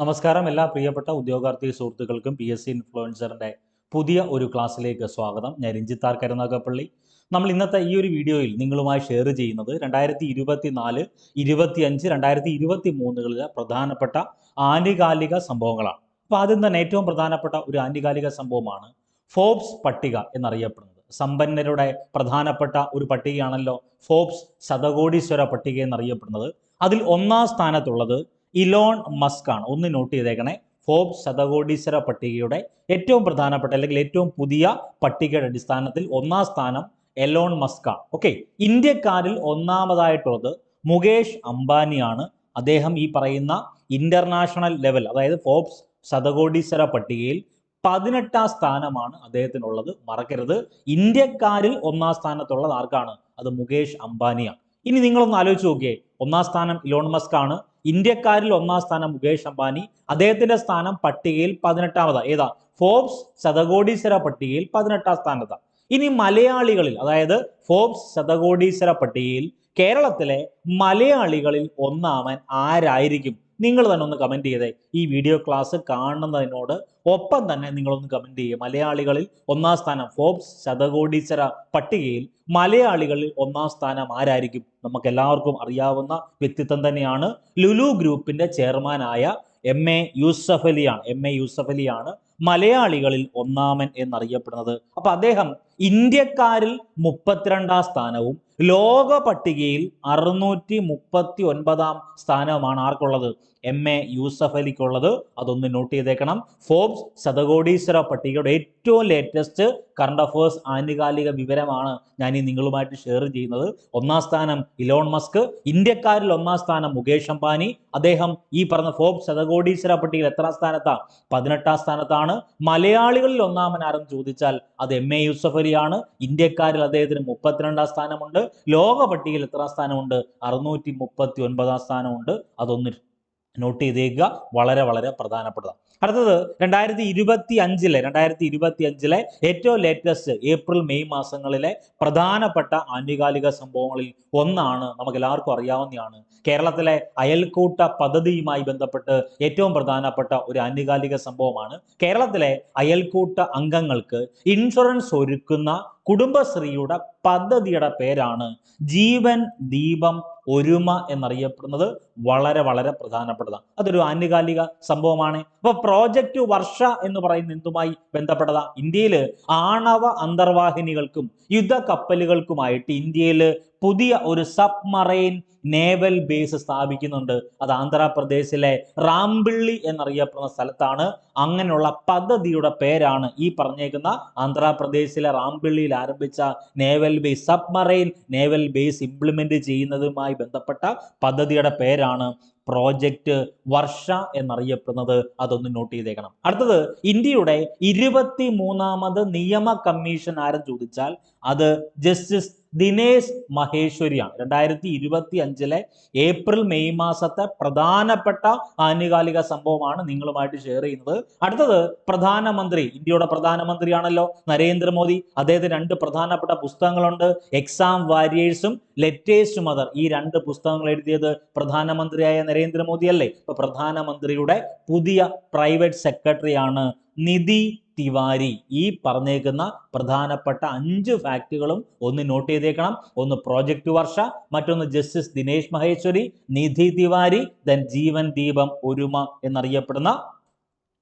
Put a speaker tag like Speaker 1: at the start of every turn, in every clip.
Speaker 1: നമസ്കാരം എല്ലാ പ്രിയപ്പെട്ട ഉദ്യോഗാർത്ഥി സുഹൃത്തുക്കൾക്കും പി എസ് സി ഇൻഫ്ലുവൻസറിന്റെ പുതിയ ഒരു ക്ലാസ്സിലേക്ക് സ്വാഗതം. ഞാൻ രഞ്ജിത്താർ കരുനാഗപ്പള്ളി. നമ്മൾ ഇന്നത്തെ ഈ ഒരു വീഡിയോയിൽ നിങ്ങളുമായി ഷെയർ ചെയ്യുന്നത് രണ്ടായിരത്തി ഇരുപത്തി നാല് ഇരുപത്തി അഞ്ച് രണ്ടായിരത്തി ഇരുപത്തി മൂന്നുകളിലെ പ്രധാനപ്പെട്ട ആനുകാലിക സംഭവങ്ങളാണ്. അപ്പോൾ ആദ്യം തന്നെ ഏറ്റവും പ്രധാനപ്പെട്ട ഒരു ആനുകാലിക സംഭവമാണ് ഫോബ്സ് പട്ടിക എന്നറിയപ്പെടുന്നത്. സമ്പന്നരുടെ പ്രധാനപ്പെട്ട ഒരു പട്ടികയാണല്ലോ ഫോബ്സ് ശതകോടീശ്വര പട്ടിക എന്നറിയപ്പെടുന്നത്. അതിൽ ഒന്നാം സ്ഥാനത്തുള്ളത് ഇലോൺ മസ്ക് ആണ് ഒന്ന് നോട്ട് ചെയ്തേക്കണേ. ഫോബ്സ് ശതകോടീശ്വര പട്ടികയുടെ ഏറ്റവും പ്രധാനപ്പെട്ട അല്ലെങ്കിൽ ഏറ്റവും പുതിയ പട്ടികയുടെ അടിസ്ഥാനത്തിൽ ഒന്നാം സ്ഥാനം എലോൺ മസ്ക് ആണ് ഓക്കെ. ഇന്ത്യക്കാരിൽ ഒന്നാമതായിട്ടുള്ളത് മുകേഷ് അംബാനിയാണ്. അദ്ദേഹം ഈ പറയുന്ന ഇന്റർനാഷണൽ ലെവൽ അതായത് ഫോബ്സ് ശതകോടീശ്വര പട്ടികയിൽ പതിനെട്ടാം സ്ഥാനമാണ് അദ്ദേഹത്തിനുള്ളത്. മറക്കരുത്. ഇന്ത്യക്കാരിൽ ഒന്നാം സ്ഥാനത്തുള്ളത് ആർക്കാണ്? അത് മുകേഷ് അംബാനിയാണ്. ഇനി നിങ്ങളൊന്ന് ആലോചിച്ച് നോക്കിയേ. ഒന്നാം സ്ഥാനം ഇലോൺ മസ്ക് ആണ് ഇന്ത്യക്കാരിൽ ഒന്നാം സ്ഥാനം മുകേഷ് അംബാനി അദ്ദേഹത്തിന്റെ സ്ഥാനം പട്ടികയിൽ പതിനെട്ടാമതാ. ഏതാ? ഫോബ്സ് ശതകോടീശ്വര പട്ടികയിൽ പതിനെട്ടാം സ്ഥാനത്താണ് ഇനി മലയാളികളിൽ അതായത് ഫോബ്സ് ശതകോടീശ്വര പട്ടികയിൽ കേരളത്തിലെ മലയാളികളിൽ ഒന്നാമൻ ആരായിരിക്കും? നിങ്ങൾ തന്നെ ഒന്ന് കമന്റ് ചെയ്തേ. ഈ വീഡിയോ ക്ലാസ് കാണുന്നതിനോട് ഒപ്പം തന്നെ നിങ്ങളൊന്ന് കമന്റ് ചെയ്യുക മലയാളികളിൽ ഒന്നാം സ്ഥാനം ഫോബ്സ് ശതകോടീശ്വര പട്ടികയിൽ മലയാളികളിൽ ഒന്നാം സ്ഥാനം ആരായിരിക്കും? നമുക്ക് എല്ലാവർക്കും അറിയാവുന്ന വ്യക്തിത്വം തന്നെയാണ് ലുലു ഗ്രൂപ്പിന്റെ ചെയർമാനായ എം എ യൂസഫ് അലിയാണ്. എം എ യൂസഫ് അലിയാണ് മലയാളികളിൽ ഒന്നാമൻ എന്നറിയപ്പെടുന്നത്. അപ്പൊ അദ്ദേഹം ഇന്ത്യക്കാരിൽ മുപ്പത്തിരണ്ടാം സ്ഥാനവും ലോക പട്ടികയിൽ അറുന്നൂറ്റി മുപ്പത്തി ഒൻപതാം സ്ഥാനവുമാണ് ആർക്കുള്ളത്? എം എ യൂസഫ് അലിക്കുള്ളത്. അതൊന്ന് നോട്ട് ചെയ്തേക്കണം. ഫോബ്സ് ശതകോടീശ്വര പട്ടികയുടെ ഏറ്റവും ലേറ്റസ്റ്റ് കറണ്ട് അഫേഴ്സ് ആനുകാലിക വിവരമാണ് ഞാൻ ഈ നിങ്ങളുമായിട്ട് ഷെയർ ചെയ്യുന്നത്. ഒന്നാം സ്ഥാനം ഇലോൺ മസ്ക് ഇന്ത്യക്കാരിൽ ഒന്നാം സ്ഥാനം മുകേഷ് അംബാനി. അദ്ദേഹം ഈ പറഞ്ഞ ഫോബ്സ് ശതകോടീശ്വര പട്ടികയിൽ എത്രാം സ്ഥാനത്താണ് പതിനെട്ടാം സ്ഥാനത്താണ്. മലയാളികളിൽ ഒന്നാമൻ ആരെന്ന് ചോദിച്ചാൽ അത് എം എ യൂസഫ് അലിയാണ് ഇന്ത്യക്കാരിൽ അദ്ദേഹത്തിന് മുപ്പത്തിരണ്ടാം സ്ഥാനമുണ്ട്. ലോക പട്ടികയിൽ എത്രാം സ്ഥാനമുണ്ട്? അറുന്നൂറ്റി മുപ്പത്തി ഒൻപതാം സ്ഥാനമുണ്ട്. അതൊന്ന് നോട്ട് ചെയ്തേക്കുക. വളരെ വളരെ പ്രധാനപ്പെട്ടതാണ്. അടുത്തത് രണ്ടായിരത്തി ഇരുപത്തി അഞ്ചിലെ രണ്ടായിരത്തി ഇരുപത്തി അഞ്ചിലെ ഏറ്റവും ലേറ്റസ്റ്റ് ഏപ്രിൽ മെയ് മാസങ്ങളിലെ പ്രധാനപ്പെട്ട ആനുകാലിക സംഭവങ്ങളിൽ ഒന്നാണ് നമുക്ക് എല്ലാവർക്കും അറിയാവുന്നതാണ്. കേരളത്തിലെ അയൽക്കൂട്ട പദ്ധതിയുമായി ബന്ധപ്പെട്ട് ഏറ്റവും പ്രധാനപ്പെട്ട ഒരു ആനുകാലിക സംഭവമാണ്. കേരളത്തിലെ അയൽക്കൂട്ട അംഗങ്ങൾക്ക് ഇൻഷുറൻസ് ഒരുക്കുന്ന കുടുംബശ്രീയുടെ പദ്ധതിയുടെ പേരാണ് ജീവൻ ദീപം ഒരുമ എന്നറിയപ്പെടുന്നത് വളരെ വളരെ പ്രധാനപ്പെട്ടതാണ്. അതൊരു ആനുകാലിക സംഭവമാണ്. അപ്പൊ പ്രോജക്റ്റ് വർഷ എന്ന് പറയുന്ന എന്തുമായി ബന്ധപ്പെട്ടതാ? ഇന്ത്യയിൽ ആണവ അന്തർവാഹിനികൾക്കും യുദ്ധ കപ്പലുകൾക്കുമായിട്ട് ഇന്ത്യയിൽ പുതിയ ഒരു സബ്മറൈൻ നേവൽ ബേസ് സ്ഥാപിക്കുന്നുണ്ട്. അത് ആന്ധ്രാപ്രദേശിലെ റാംപിള്ളി എന്നറിയപ്പെടുന്ന സ്ഥലത്താണ്. അങ്ങനെയുള്ള പദ്ധതിയുടെ പേരാണ് ഈ പറഞ്ഞേക്കുന്ന ആന്ധ്രാപ്രദേശിലെ റാംപിള്ളിയിൽ ആരംഭിച്ച naval base submarine naval base implement ചെയ്യുന്നതുമായി ബന്ധപ്പെട്ട പദ്ധതിയുടെ പേരാണ്. പ്രോജക്റ്റ് വർഷ എന്നറിയപ്പെടുന്നത് അതൊന്ന് നോട്ട് ചെയ്തേക്കണം. അടുത്തത് ഇന്ത്യയുടെ ഇരുപത്തി മൂന്നാമത് നിയമ കമ്മീഷൻ ആരും ചോദിച്ചാൽ അത് ജസ്റ്റിസ് ദിനേശ് മഹേശ്വരിയാണ്. രണ്ടായിരത്തി ഇരുപത്തി അഞ്ചിലെ ഏപ്രിൽ മെയ് മാസത്തെ പ്രധാനപ്പെട്ട ആനുകാലിക സംഭവമാണ് നിങ്ങളുമായിട്ട് ഷെയർ ചെയ്യുന്നത്. അടുത്തത് പ്രധാനമന്ത്രി ഇന്ത്യയുടെ പ്രധാനമന്ത്രിയാണല്ലോ നരേന്ദ്രമോദി. അദ്ദേഹത്തിന് രണ്ട് പ്രധാനപ്പെട്ട പുസ്തകങ്ങളുണ്ട്. എക്സാം വാരിയേഴ്സും ലെറ്റേസ്റ്റ് മദർ ഈ രണ്ട് പുസ്തകങ്ങൾ എഴുതിയത് പ്രധാനമന്ത്രിയായ നരേന്ദ്രമോദി അല്ലേ ഇപ്പൊ പ്രധാനമന്ത്രിയുടെ പുതിയ പ്രൈവറ്റ് സെക്രട്ടറിയാണ് നിധി തിവാരി ഈ പറഞ്ഞേക്കുന്ന പ്രധാനപ്പെട്ട അഞ്ച് ഫാക്റ്റുകളും ഒന്ന് നോട്ട് ചെയ്തേക്കണം. ഒന്ന് പ്രോജക്റ്റ് വർഷ മറ്റൊന്ന് ജസ്റ്റിസ് ദിനേശ് മഹേശ്വരി നിധി തിവാരി ദെൻ ജീവൻ ദീപം ഒരുമ എന്നറിയപ്പെടുന്ന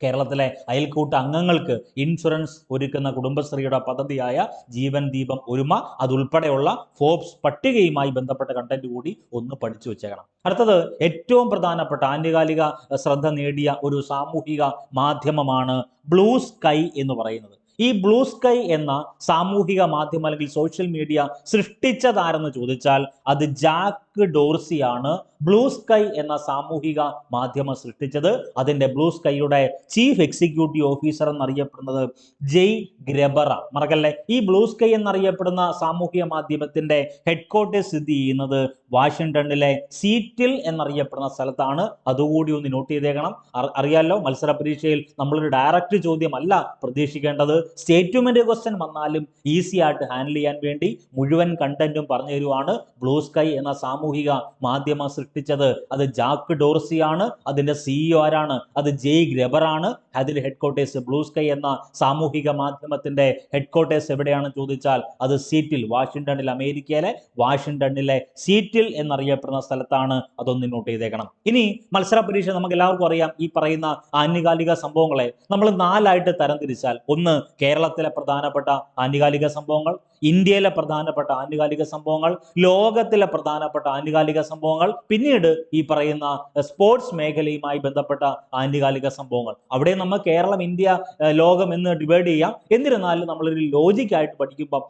Speaker 1: കേരളത്തിലെ അയൽക്കൂട്ട അംഗങ്ങൾക്ക് ഇൻഷുറൻസ് ഒരുക്കുന്ന കുടുംബശ്രീയുടെ പദ്ധതിയായ ജീവൻ ദീപം ഒരുമ അതുൾപ്പെടെയുള്ള ഫോബ്സ് പട്ടികയുമായി ബന്ധപ്പെട്ട കണ്ടന്റ് കൂടി ഒന്ന് പഠിച്ചു വെച്ചേക്കണം. അടുത്തത് ഏറ്റവും പ്രധാനപ്പെട്ട ആനുകാലിക ശ്രദ്ധ നേടിയ ഒരു സാമൂഹിക മാധ്യമമാണ് ബ്ലൂ സ്കൈ എന്ന് പറയുന്നത്. ഈ ബ്ലൂ സ്കൈ എന്ന സാമൂഹിക മാധ്യമം അല്ലെങ്കിൽ സോഷ്യൽ മീഡിയ സൃഷ്ടിച്ചതാരെന്ന് ചോദിച്ചാൽ അത് ജാക്ക് ഡോർസിയാണ്. ബ്ലൂ സ്കൈ എന്ന സാമൂഹിക മാധ്യമം സൃഷ്ടിച്ചത് അതിന്റെ ബ്ലൂ സ്കൈയുടെ ചീഫ് എക്സിക്യൂട്ടീവ് ഓഫീസർ എന്നറിയപ്പെടുന്നത് ജെയ് ഗ്രബറ മറക്കല്ലേ? ഈ ബ്ലൂ സ്കൈ എന്നറിയപ്പെടുന്ന സാമൂഹിക മാധ്യമത്തിന്റെ ഹെഡ്ക്വാർട്ടേഴ്സ് സ്ഥിതി ചെയ്യുന്നത് വാഷിംഗ്ടണിലെ സീറ്റിൽ എന്നറിയപ്പെടുന്ന സ്ഥലത്താണ്. അതുകൂടി ഒന്ന് നോട്ട് ചെയ്തേക്കണം. അറിയാലോ മത്സര പരീക്ഷയിൽ നമ്മളൊരു ഡയറക്റ്റ് ചോദ്യമല്ല പ്രതീക്ഷിക്കേണ്ടത്. സ്റ്റേറ്റ്മെന്റ് ക്വസ്റ്റ്യൻ വന്നാലും ഈസി ആയിട്ട് ഹാൻഡിൽ ചെയ്യാൻ വേണ്ടി മുഴുവൻ കണ്ടന്റും പറഞ്ഞു തരുവാണ് ബ്ലൂ സ്കൈ എന്ന സാമൂഹിക മാധ്യമം സൃഷ്ടി സൃഷ്ടിച്ചത് അത് ജാക്ക് ഡോർസിയാണ് അതിന്റെ സിഇഒ ആരാണ്? അത് ജെയ് ഗ്രബറാണ് അതിൽ ഹെഡ് ക്വാർട്ടേഴ്സ് ബ്ലൂ സ്കൈ എന്ന സാമൂഹിക മാധ്യമത്തിന്റെ ഹെഡ് ക്വാർട്ടേഴ്സ് എവിടെയാണെന്ന് ചോദിച്ചാൽ അത് സീറ്റിൽ വാഷിംഗ്ടണിൽ അമേരിക്കയിലെ വാഷിംഗ്ടണിലെ സീറ്റിൽ എന്നറിയപ്പെടുന്ന സ്ഥലത്താണ്. അതൊന്ന് നോട്ട് ചെയ്തേക്കണം. ഇനി മത്സര പരീക്ഷ നമുക്ക് എല്ലാവർക്കും അറിയാം. ഈ പറയുന്ന ആനുകാലിക സംഭവങ്ങളെ നമ്മൾ നാലായിട്ട് തരംതിരിച്ചാൽ ഒന്ന് കേരളത്തിലെ പ്രധാനപ്പെട്ട ആനുകാലിക സംഭവങ്ങൾ ഇന്ത്യയിലെ പ്രധാനപ്പെട്ട ആനുകാലിക സംഭവങ്ങൾ ലോകത്തിലെ പ്രധാനപ്പെട്ട ആനുകാലിക സംഭവങ്ങൾ പിന്നീട് ഈ പറയുന്ന സ്പോർട്സ് മേഖലയുമായി ബന്ധപ്പെട്ട ആനുകാലിക സംഭവങ്ങൾ. അവിടെ നമ്മൾ കേരളം ഇന്ത്യ ലോകം എന്ന് ഡിവൈഡ് ചെയ്യാം. എന്നിരുന്നാലും നമ്മളൊരു ലോജിക്കായിട്ട് പഠിക്കുമ്പം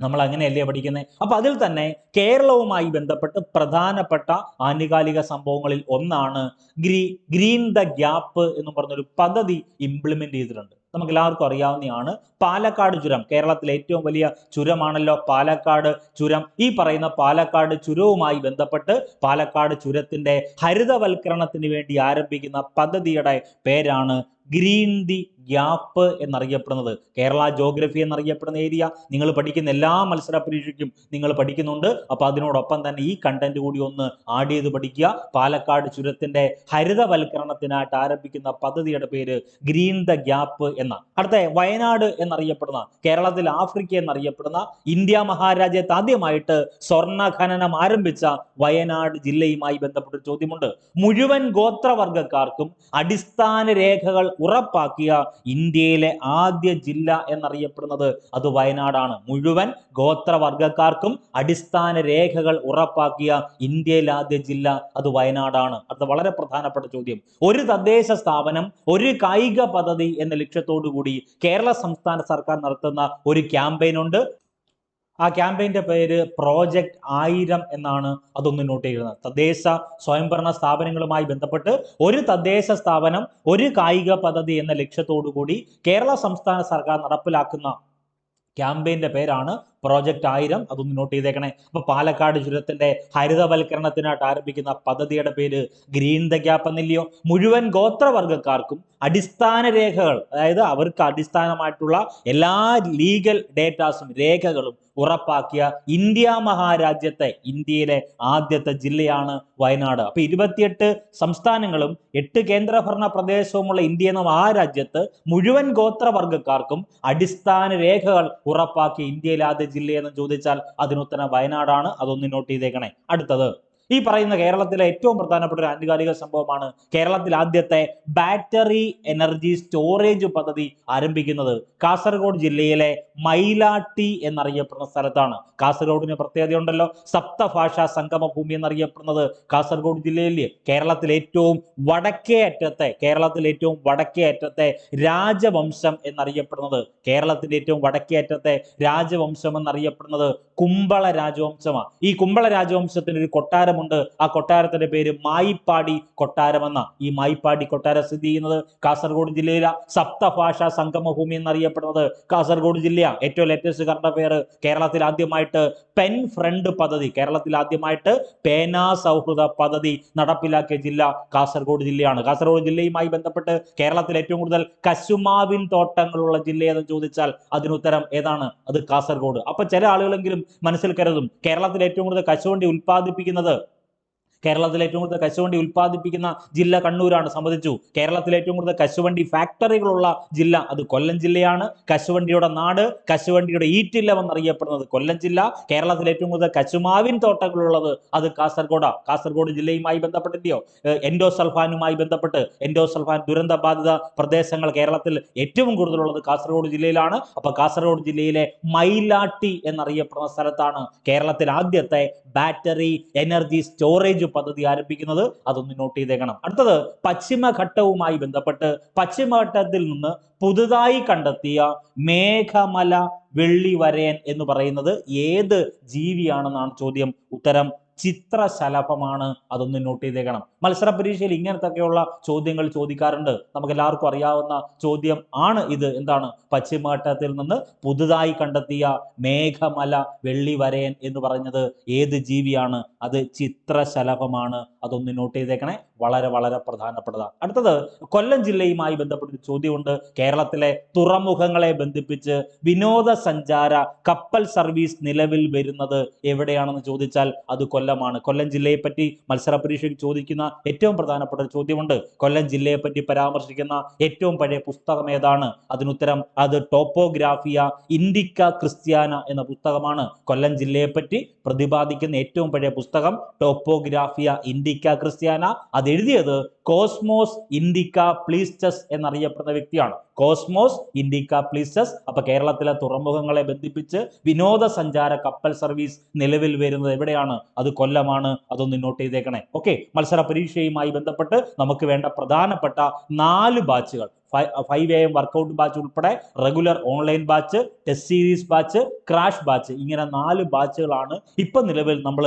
Speaker 1: നമ്മൾ അങ്ങനെയല്ലേ പഠിക്കുന്നത് അപ്പൊ അതിൽ തന്നെ കേരളവുമായി ബന്ധപ്പെട്ട് പ്രധാനപ്പെട്ട ആനുകാലിക സംഭവങ്ങളിൽ ഒന്നാണ് ഗ്രീ ഗ്രീൻ ദ ഗ്യാപ്പ് എന്ന് പറഞ്ഞൊരു പദ്ധതി ഇംപ്ലിമെന്റ് ചെയ്തിട്ടുണ്ട്. നമുക്ക് എല്ലാവർക്കും അറിയാവുന്നതാണ്. പാലക്കാട് ചുരം. കേരളത്തിലെ ഏറ്റവും വലിയ ചുരമാണല്ലോ പാലക്കാട് ചുരം. ഈ പറയുന്ന പാലക്കാട് ചുരവുമായി ബന്ധപ്പെട്ട് പാലക്കാട് ചുരത്തിന്റെ ഹരിതവൽക്കരണത്തിന് വേണ്ടി ആരംഭിക്കുന്ന പദ്ധതിയുടെ പേരാണ് ഗ്രീൻ ദി ഗ്യാപ്പ് എന്നറിയപ്പെടുന്നത്. കേരള ജോഗ്രഫി എന്നറിയപ്പെടുന്ന ഏരിയ. നിങ്ങൾ പഠിക്കുന്ന എല്ലാ മത്സര പരീക്ഷയ്ക്കും നിങ്ങൾ പഠിക്കുന്നുണ്ട്. അപ്പോൾ അതിനോടൊപ്പം തന്നെ ഈ കണ്ടന്റ് കൂടി ഒന്ന് ആഡ് ചെയ്ത് പഠിക്കുക. പാലക്കാട് ചുരത്തിന്റെ ഹരിതവൽക്കരണത്തിനായിട്ട് ആരംഭിക്കുന്ന പദ്ധതിയുടെ പേര് ഗ്രീൻ ദ ഗ്യാപ്പ് എന്ന. അടുത്ത വയനാട് എന്നറിയപ്പെടുന്ന കേരളത്തിൽ ആഫ്രിക്ക എന്നറിയപ്പെടുന്ന ഇന്ത്യ മഹാരാജ്യത്ത് ആദ്യമായിട്ട് സ്വർണ ഖനനം ആരംഭിച്ച വയനാട് ജില്ലയുമായി ബന്ധപ്പെട്ട ചോദ്യമുണ്ട്. മുഴുവൻ ഗോത്രവർഗക്കാർക്കും അടിസ്ഥാന രേഖകൾ ഉറപ്പാക്കിയ ഇന്ത്യയിലെ ആദ്യ ജില്ല എന്നറിയപ്പെടുന്നത് അത് വയനാടാണ്. മുഴുവൻ ഗോത്രവർഗക്കാർക്കും അടിസ്ഥാന രേഖകൾ ഉറപ്പാക്കിയ ഇന്ത്യയിലെ ആദ്യ ജില്ല അത് വയനാടാണ്. അത് വളരെ പ്രധാനപ്പെട്ട ചോദ്യം. ഒരു തദ്ദേശ സ്ഥാപനം ഒരു കായിക പദ്ധതി എന്ന ലക്ഷ്യത്തോടു കൂടി കേരള സംസ്ഥാന സർക്കാർ നടത്തുന്ന ഒരു ക്യാമ്പയിൻ ഉണ്ട് ആ ക്യാമ്പയിന്റെ പേര് പ്രോജക്റ്റ് ആയിരം എന്നാണ് അതൊന്ന് നോട്ട് ചെയ്യുന്നത് തദ്ദേശ സ്വയംഭരണ സ്ഥാപനങ്ങളുമായി ബന്ധപ്പെട്ട് ഒരു തദ്ദേശ സ്ഥാപനം ഒരു കായിക പദ്ധതി എന്ന ലക്ഷ്യത്തോടു കൂടി കേരള സംസ്ഥാന സർക്കാർ നടപ്പിലാക്കുന്ന ക്യാമ്പയിന്റെ പേരാണ് പ്രോജക്റ്റ് ആയിരം അതൊന്ന് നോട്ട് ചെയ്തേക്കണേ. അപ്പൊ പാലക്കാട് ചുരത്തിന്റെ ഹരിതവൽക്കരണത്തിനായിട്ട് ആരംഭിക്കുന്ന പദ്ധതിയുടെ പേര് ഗ്രീൻ ദ ഗ്യാപ്പ് എന്നില്ലയോ? മുഴുവൻ ഗോത്രവർഗക്കാർക്കും അടിസ്ഥാന രേഖകൾ അതായത് അവർക്ക് അടിസ്ഥാനമായിട്ടുള്ള എല്ലാ ലീഗൽ ഡേറ്റാസും രേഖകളും ഉറപ്പാക്കിയ ഇന്ത്യ മഹാരാജ്യത്തെ ഇന്ത്യയിലെ ആദ്യത്തെ ജില്ലയാണ് വയനാട്. അപ്പൊ ഇരുപത്തിയെട്ട് സംസ്ഥാനങ്ങളും എട്ട് കേന്ദ്രഭരണ പ്രദേശവുമുള്ള ഇന്ത്യ എന്ന മഹാരാജ്യത്ത് മുഴുവൻ ഗോത്രവർഗക്കാർക്കും അടിസ്ഥാന രേഖകൾ ഉറപ്പാക്കിയ ഇന്ത്യയിലെ ആദ്യ ജില്ലയെന്ന് ചോദിച്ചാൽ അതിനുത്തരം വയനാടാണ്. അതൊന്ന് നോട്ട് ചെയ്തേക്കണേ. അടുത്തത്. ഈ പറയുന്ന കേരളത്തിലെ ഏറ്റവും പ്രധാനപ്പെട്ട ഒരു ആനുകാലിക സംഭവമാണ് കേരളത്തിൽ ആദ്യത്തെ ബാറ്ററി എനർജി സ്റ്റോറേജ് പദ്ധതി ആരംഭിക്കുന്നത് കാസർഗോഡ് ജില്ലയിലെ മൈലാട്ടി എന്നറിയപ്പെടുന്ന സ്ഥലത്താണ്. കാസർഗോഡിന് പ്രത്യേകതയുണ്ടല്ലോ. സപ്തഭാഷാ സംഗമ ഭൂമി എന്നറിയപ്പെടുന്നത് കാസർഗോഡ് ജില്ലയിലെ. കേരളത്തിലെ ഏറ്റവും വടക്കേ അറ്റത്തെ കേരളത്തിലെ ഏറ്റവും വടക്കേ അറ്റത്തെ രാജവംശം എന്നറിയപ്പെടുന്നത് കേരളത്തിലെ ഏറ്റവും വടക്കേ അറ്റത്തെ രാജവംശം എന്നറിയപ്പെടുന്നത് കുമ്പള രാജവംശമാണ് ഈ കുമ്പള രാജവംശത്തിന് ഒരു കൊട്ടാരമുണ്ട് ആ കൊട്ടാരത്തിന്റെ പേര് മായിപ്പാടി കൊട്ടാരം എന്ന. ഈ മായിപ്പാടി കൊട്ടാരം സ്ഥിതി ചെയ്യുന്നത് കാസർഗോഡ് ജില്ലയിലെ. സപ്തഭാഷാ സംഗമഭൂമി എന്നറിയപ്പെടുന്നത് കാസർഗോഡ് ജില്ല ഏറ്റവും ലേറ്റസ്റ്റ് കറണ്ട് അഫെയർ കേരളത്തിൽ ആദ്യമായിട്ട് പെൻ ഫ്രണ്ട് പദ്ധതി. കേരളത്തിൽ ആദ്യമായിട്ട് പേനാ സൗഹൃദ പദ്ധതി നടപ്പിലാക്കിയ ജില്ല കാസർഗോഡ് ജില്ലയാണ്. കാസർഗോഡ് ജില്ലയുമായി ബന്ധപ്പെട്ട് കേരളത്തിൽ ഏറ്റവും കൂടുതൽ കശുമാവിൻ തോട്ടങ്ങളുള്ള ജില്ല എന്ന് ചോദിച്ചാൽ അതിനുത്തരം ഏതാണ്? അത് കാസർഗോഡ്. അപ്പൊ ചില ആളുകളെങ്കിലും മനസ്സിൽ കരുതും കേരളത്തിൽ ഏറ്റവും കൂടുതൽ കശുവണ്ടി ഉൽപ്പാദിപ്പിക്കുന്നത് കേരളത്തിൽ ഏറ്റവും കൂടുതൽ കശുവണ്ടി ഉൽപ്പാദിപ്പിക്കുന്ന ജില്ല കണ്ണൂരാണ്. സമ്മതിച്ചു. കേരളത്തിൽ ഏറ്റവും കൂടുതൽ കശുവണ്ടി ഫാക്ടറികളുള്ള ജില്ല അത് കൊല്ലം ജില്ലയാണ്. കശുവണ്ടിയുടെ നാട് കശുവണ്ടിയുടെ ഈറ്റില്ലം എന്നറിയപ്പെടുന്നത് കൊല്ലം ജില്ല. കേരളത്തിൽ ഏറ്റവും കൂടുതൽ കശുമാവിൻ തോട്ടങ്ങളുള്ളത് അത് കാസർഗോഡാണ് കാസർഗോഡ് ജില്ലയുമായി ബന്ധപ്പെട്ടില്ലയോ എൻഡോസൽഫാനുമായി ബന്ധപ്പെട്ട് എൻഡോസൽഫാൻ ദുരന്ത ബാധിത പ്രദേശങ്ങൾ കേരളത്തിൽ ഏറ്റവും കൂടുതലുള്ളത് കാസർഗോഡ് ജില്ലയിലാണ്. അപ്പൊ കാസർഗോഡ് ജില്ലയിലെ മൈലാട്ടി എന്നറിയപ്പെടുന്ന സ്ഥലത്താണ് കേരളത്തിൽ ആദ്യത്തെ ബാറ്ററി എനർജി സ്റ്റോറേജ് പദ്ധതി ആരംഭിക്കുന്നത് അതൊന്ന് നോട്ട് ചെയ്തേക്കണം. അടുത്തത് പശ്ചിമഘട്ടവുമായി ബന്ധപ്പെട്ട് പശ്ചിമഘട്ടത്തിൽ നിന്ന് പുതുതായി കണ്ടെത്തിയ മേഘമല വെള്ളിവരയൻ എന്ന് പറയുന്നത് ഏത് ജീവിയാണെന്നാണ് ചോദ്യം. ഉത്തരം ചിത്രശലഭമാണ് അതൊന്ന് നോട്ട് ചെയ്തേക്കണം. മത്സര പരീക്ഷയിൽ ഇങ്ങനത്തൊക്കെയുള്ള ചോദ്യങ്ങൾ ചോദിക്കാറുണ്ട്. നമുക്ക് എല്ലാവർക്കും അറിയാവുന്ന ചോദ്യം ആണ് ഇത്. എന്താണ്? പശ്ചിമഘട്ടത്തിൽ നിന്ന് പുതുതായി കണ്ടെത്തിയ മേഘമല വെള്ളിവരയൻ എന്ന് പറഞ്ഞത് ഏത് ജീവിയാണ്? അത് ചിത്രശലഭമാണ് അതൊന്ന് നോട്ട് ചെയ്തേക്കണേ. വളരെ വളരെ പ്രധാനപ്പെട്ടതാണ്. അടുത്തത് കൊല്ലം ജില്ലയുമായി ബന്ധപ്പെട്ടൊരു ചോദ്യമുണ്ട്. കേരളത്തിലെ തുറമുഖങ്ങളെ ബന്ധിപ്പിച്ച് വിനോദസഞ്ചാര കപ്പൽ സർവീസ് നിലവിൽ വരുന്നത് എവിടെയാണെന്ന് ചോദിച്ചാൽ അത് കൊല്ലമാണ്. കൊല്ലം ജില്ലയെ പറ്റി മത്സര പരീക്ഷയ്ക്ക് ചോദിക്കുന്ന ഏറ്റവും പ്രധാനപ്പെട്ട ഒരു ചോദ്യമുണ്ട്. കൊല്ലം ജില്ലയെ പറ്റി പരാമർശിക്കുന്ന ഏറ്റവും പഴയ പുസ്തകം ഏതാണ്? അതിനുത്തരം അത് ടോപ്പോഗ്രാഫിയ ഇൻഡിക്ക ക്രിസ്ത്യാന എന്ന പുസ്തകമാണ്. കൊല്ലം ജില്ലയെ പറ്റി പ്രതിപാദിക്കുന്ന ഏറ്റവും പഴയ പുസ്തകം ടോപ്പോഗ്രാഫിയ ഇൻഡിക്ക ക്രിസ്ത്യാന. അത് എഴുതിയത് കോസ്മോസ് ഇൻഡിക്ക പ്ലീസ്റ്റസ് എന്നറിയപ്പെടുന്ന വ്യക്തിയാണ്. Cosmas Indicopleustes. അപ്പൊ കേരളത്തിലെ തുറമുഖങ്ങളെ ബന്ധിപ്പിച്ച് വിനോദസഞ്ചാര കപ്പൽ സർവീസ് നിലവിൽ വരുന്നത് എവിടെയാണ്? അത് കൊല്ലമാണ്. അതൊന്ന് നോട്ട് ചെയ്തേക്കണേ. ഓക്കെ മത്സര പരീക്ഷയുമായി ബന്ധപ്പെട്ട് നമുക്ക് വേണ്ട പ്രധാനപ്പെട്ട നാല് ബാച്ചുകൾ five A M workout batch ഉൾപ്പെടെ regular online batch test series batch crash batch ഇങ്ങനെ നാല് ബാച്ചുകളാണ് ഇപ്പൊ നിലവിൽ നമ്മൾ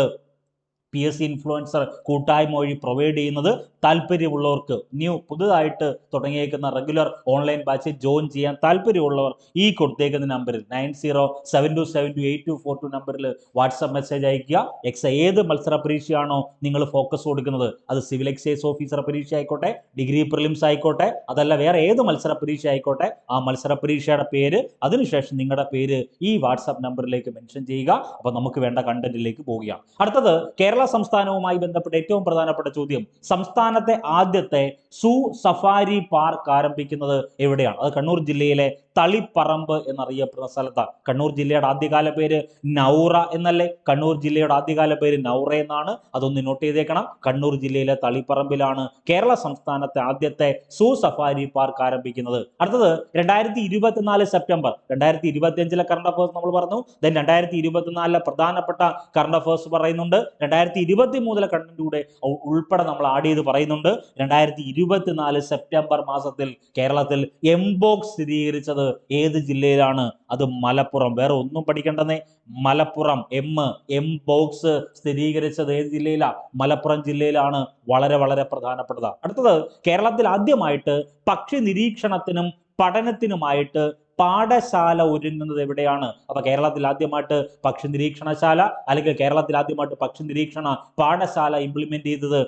Speaker 1: പി എസ് സി ഇൻഫ്ലുവൻസർ കൂട്ടായ്മ വഴി പ്രൊവൈഡ് ചെയ്യുന്നത് താല്പര്യമുള്ളവർക്ക്. ന്യൂ പുതുതായിട്ട് തുടങ്ങിയേക്കുന്ന റെഗുലർ ഓൺലൈൻ ബാച്ച് ജോയിൻ ചെയ്യാൻ താല്പര്യമുള്ളവർ ഈ കൊടുത്തേക്കുന്ന നമ്പറിൽ nine zero seven two seven two eight two four two നമ്പറിൽ വാട്സപ്പ് മെസ്സേജ് അയക്കുക എക്സ് ഏത് മത്സര പരീക്ഷയാണോ നിങ്ങൾ ഫോക്കസ് കൊടുക്കുന്നത്? അത് സിവിൽ എക്സൈസ് ഓഫീസർ പരീക്ഷ ആയിക്കോട്ടെ ഡിഗ്രി പ്രിലിംസ് ആയിക്കോട്ടെ അതല്ല വേറെ ഏത് മത്സര പരീക്ഷ ആയിക്കോട്ടെ ആ മത്സര പരീക്ഷയുടെ പേര് അതിനുശേഷം നിങ്ങളുടെ പേര് ഈ വാട്സപ്പ് നമ്പറിലേക്ക് മെൻഷൻ ചെയ്യുക. അപ്പോൾ നമുക്ക് വേണ്ട കണ്ടന്റിലേക്ക് പോവുകയാണ്. അടുത്തത് കേരള സംസ്ഥാനവുമായി ബന്ധപ്പെട്ട ഏറ്റവും പ്രധാനപ്പെട്ട ചോദ്യം സംസ്ഥാനത്തെ ആദ്യത്തെ സൂ സഫാരി പാർക്ക് ആരംഭിക്കുന്നത് എവിടെയാണ്? അത് കണ്ണൂർ ജില്ലയിലെ തളിപ്പറമ്പ് എന്നറിയപ്പെടുന്ന സ്ഥലത്താണ് കണ്ണൂർ ജില്ലയുടെ ആദ്യകാല പേര് നൗറ എന്നല്ലേ? കണ്ണൂർ ജില്ലയുടെ ആദ്യകാല പേര് നൗറ എന്നാണ്. അതൊന്ന് നോട്ട് ചെയ്തേക്കണം. കണ്ണൂർ ജില്ലയിലെ തളിപ്പറമ്പിലാണ് കേരള സംസ്ഥാനത്തെ ആദ്യത്തെ സൂ സഫാരി പാർക്ക് ആരംഭിക്കുന്നത്. അടുത്തത് രണ്ടായിരത്തി ഇരുപത്തിനാല് സെപ്റ്റംബർ. രണ്ടായിരത്തി ഇരുപത്തി അഞ്ചിലെ കറണ്ട് അഫേഴ്സ് നമ്മൾ പറഞ്ഞു. ദെൻ രണ്ടായിരത്തി ഇരുപത്തിനാലിലെ പ്രധാനപ്പെട്ട കറണ്ട് അഫേഴ്സ് പറയുന്നുണ്ട്. രണ്ടായിരത്തി ഇരുപത്തി മൂന്നിലെ കണ്ടന്റ് ഉൾപ്പെടെ നമ്മൾ ആഡ് ചെയ്ത് പറയുന്നുണ്ട്. രണ്ടായിരത്തി ഇരുപത്തിനാല് സെപ്റ്റംബർ മാസത്തിൽ കേരളത്തിൽ എംബോക്സ് സ്ഥിരീകരിച്ചത് ഏത് ജില്ലയിലാണ്? അത് മലപ്പുറം. വേറെ ഒന്നും പഠിക്കേണ്ടെന്നേ. മലപ്പുറം എം എം ബോക്സ് സ്ഥിരീകരിച്ചത് ഏത് ജില്ലയിലാണ് മലപ്പുറം ജില്ലയിലാണ്. വളരെ വളരെ പ്രധാനപ്പെട്ടത്. അടുത്തത് കേരളത്തിൽ ആദ്യമായിട്ട് പക്ഷി നിരീക്ഷണത്തിനും പഠനത്തിനുമായിട്ട് പാഠശാല ഒരുങ്ങുന്നത് എവിടെയാണ്? അപ്പൊ കേരളത്തിൽ ആദ്യമായിട്ട് പക്ഷി നിരീക്ഷണശാല അല്ലെങ്കിൽ കേരളത്തിൽ ആദ്യമായിട്ട് പക്ഷി നിരീക്ഷണ പാഠശാല ഇംപ്ലിമെന്റ് ചെയ്തത്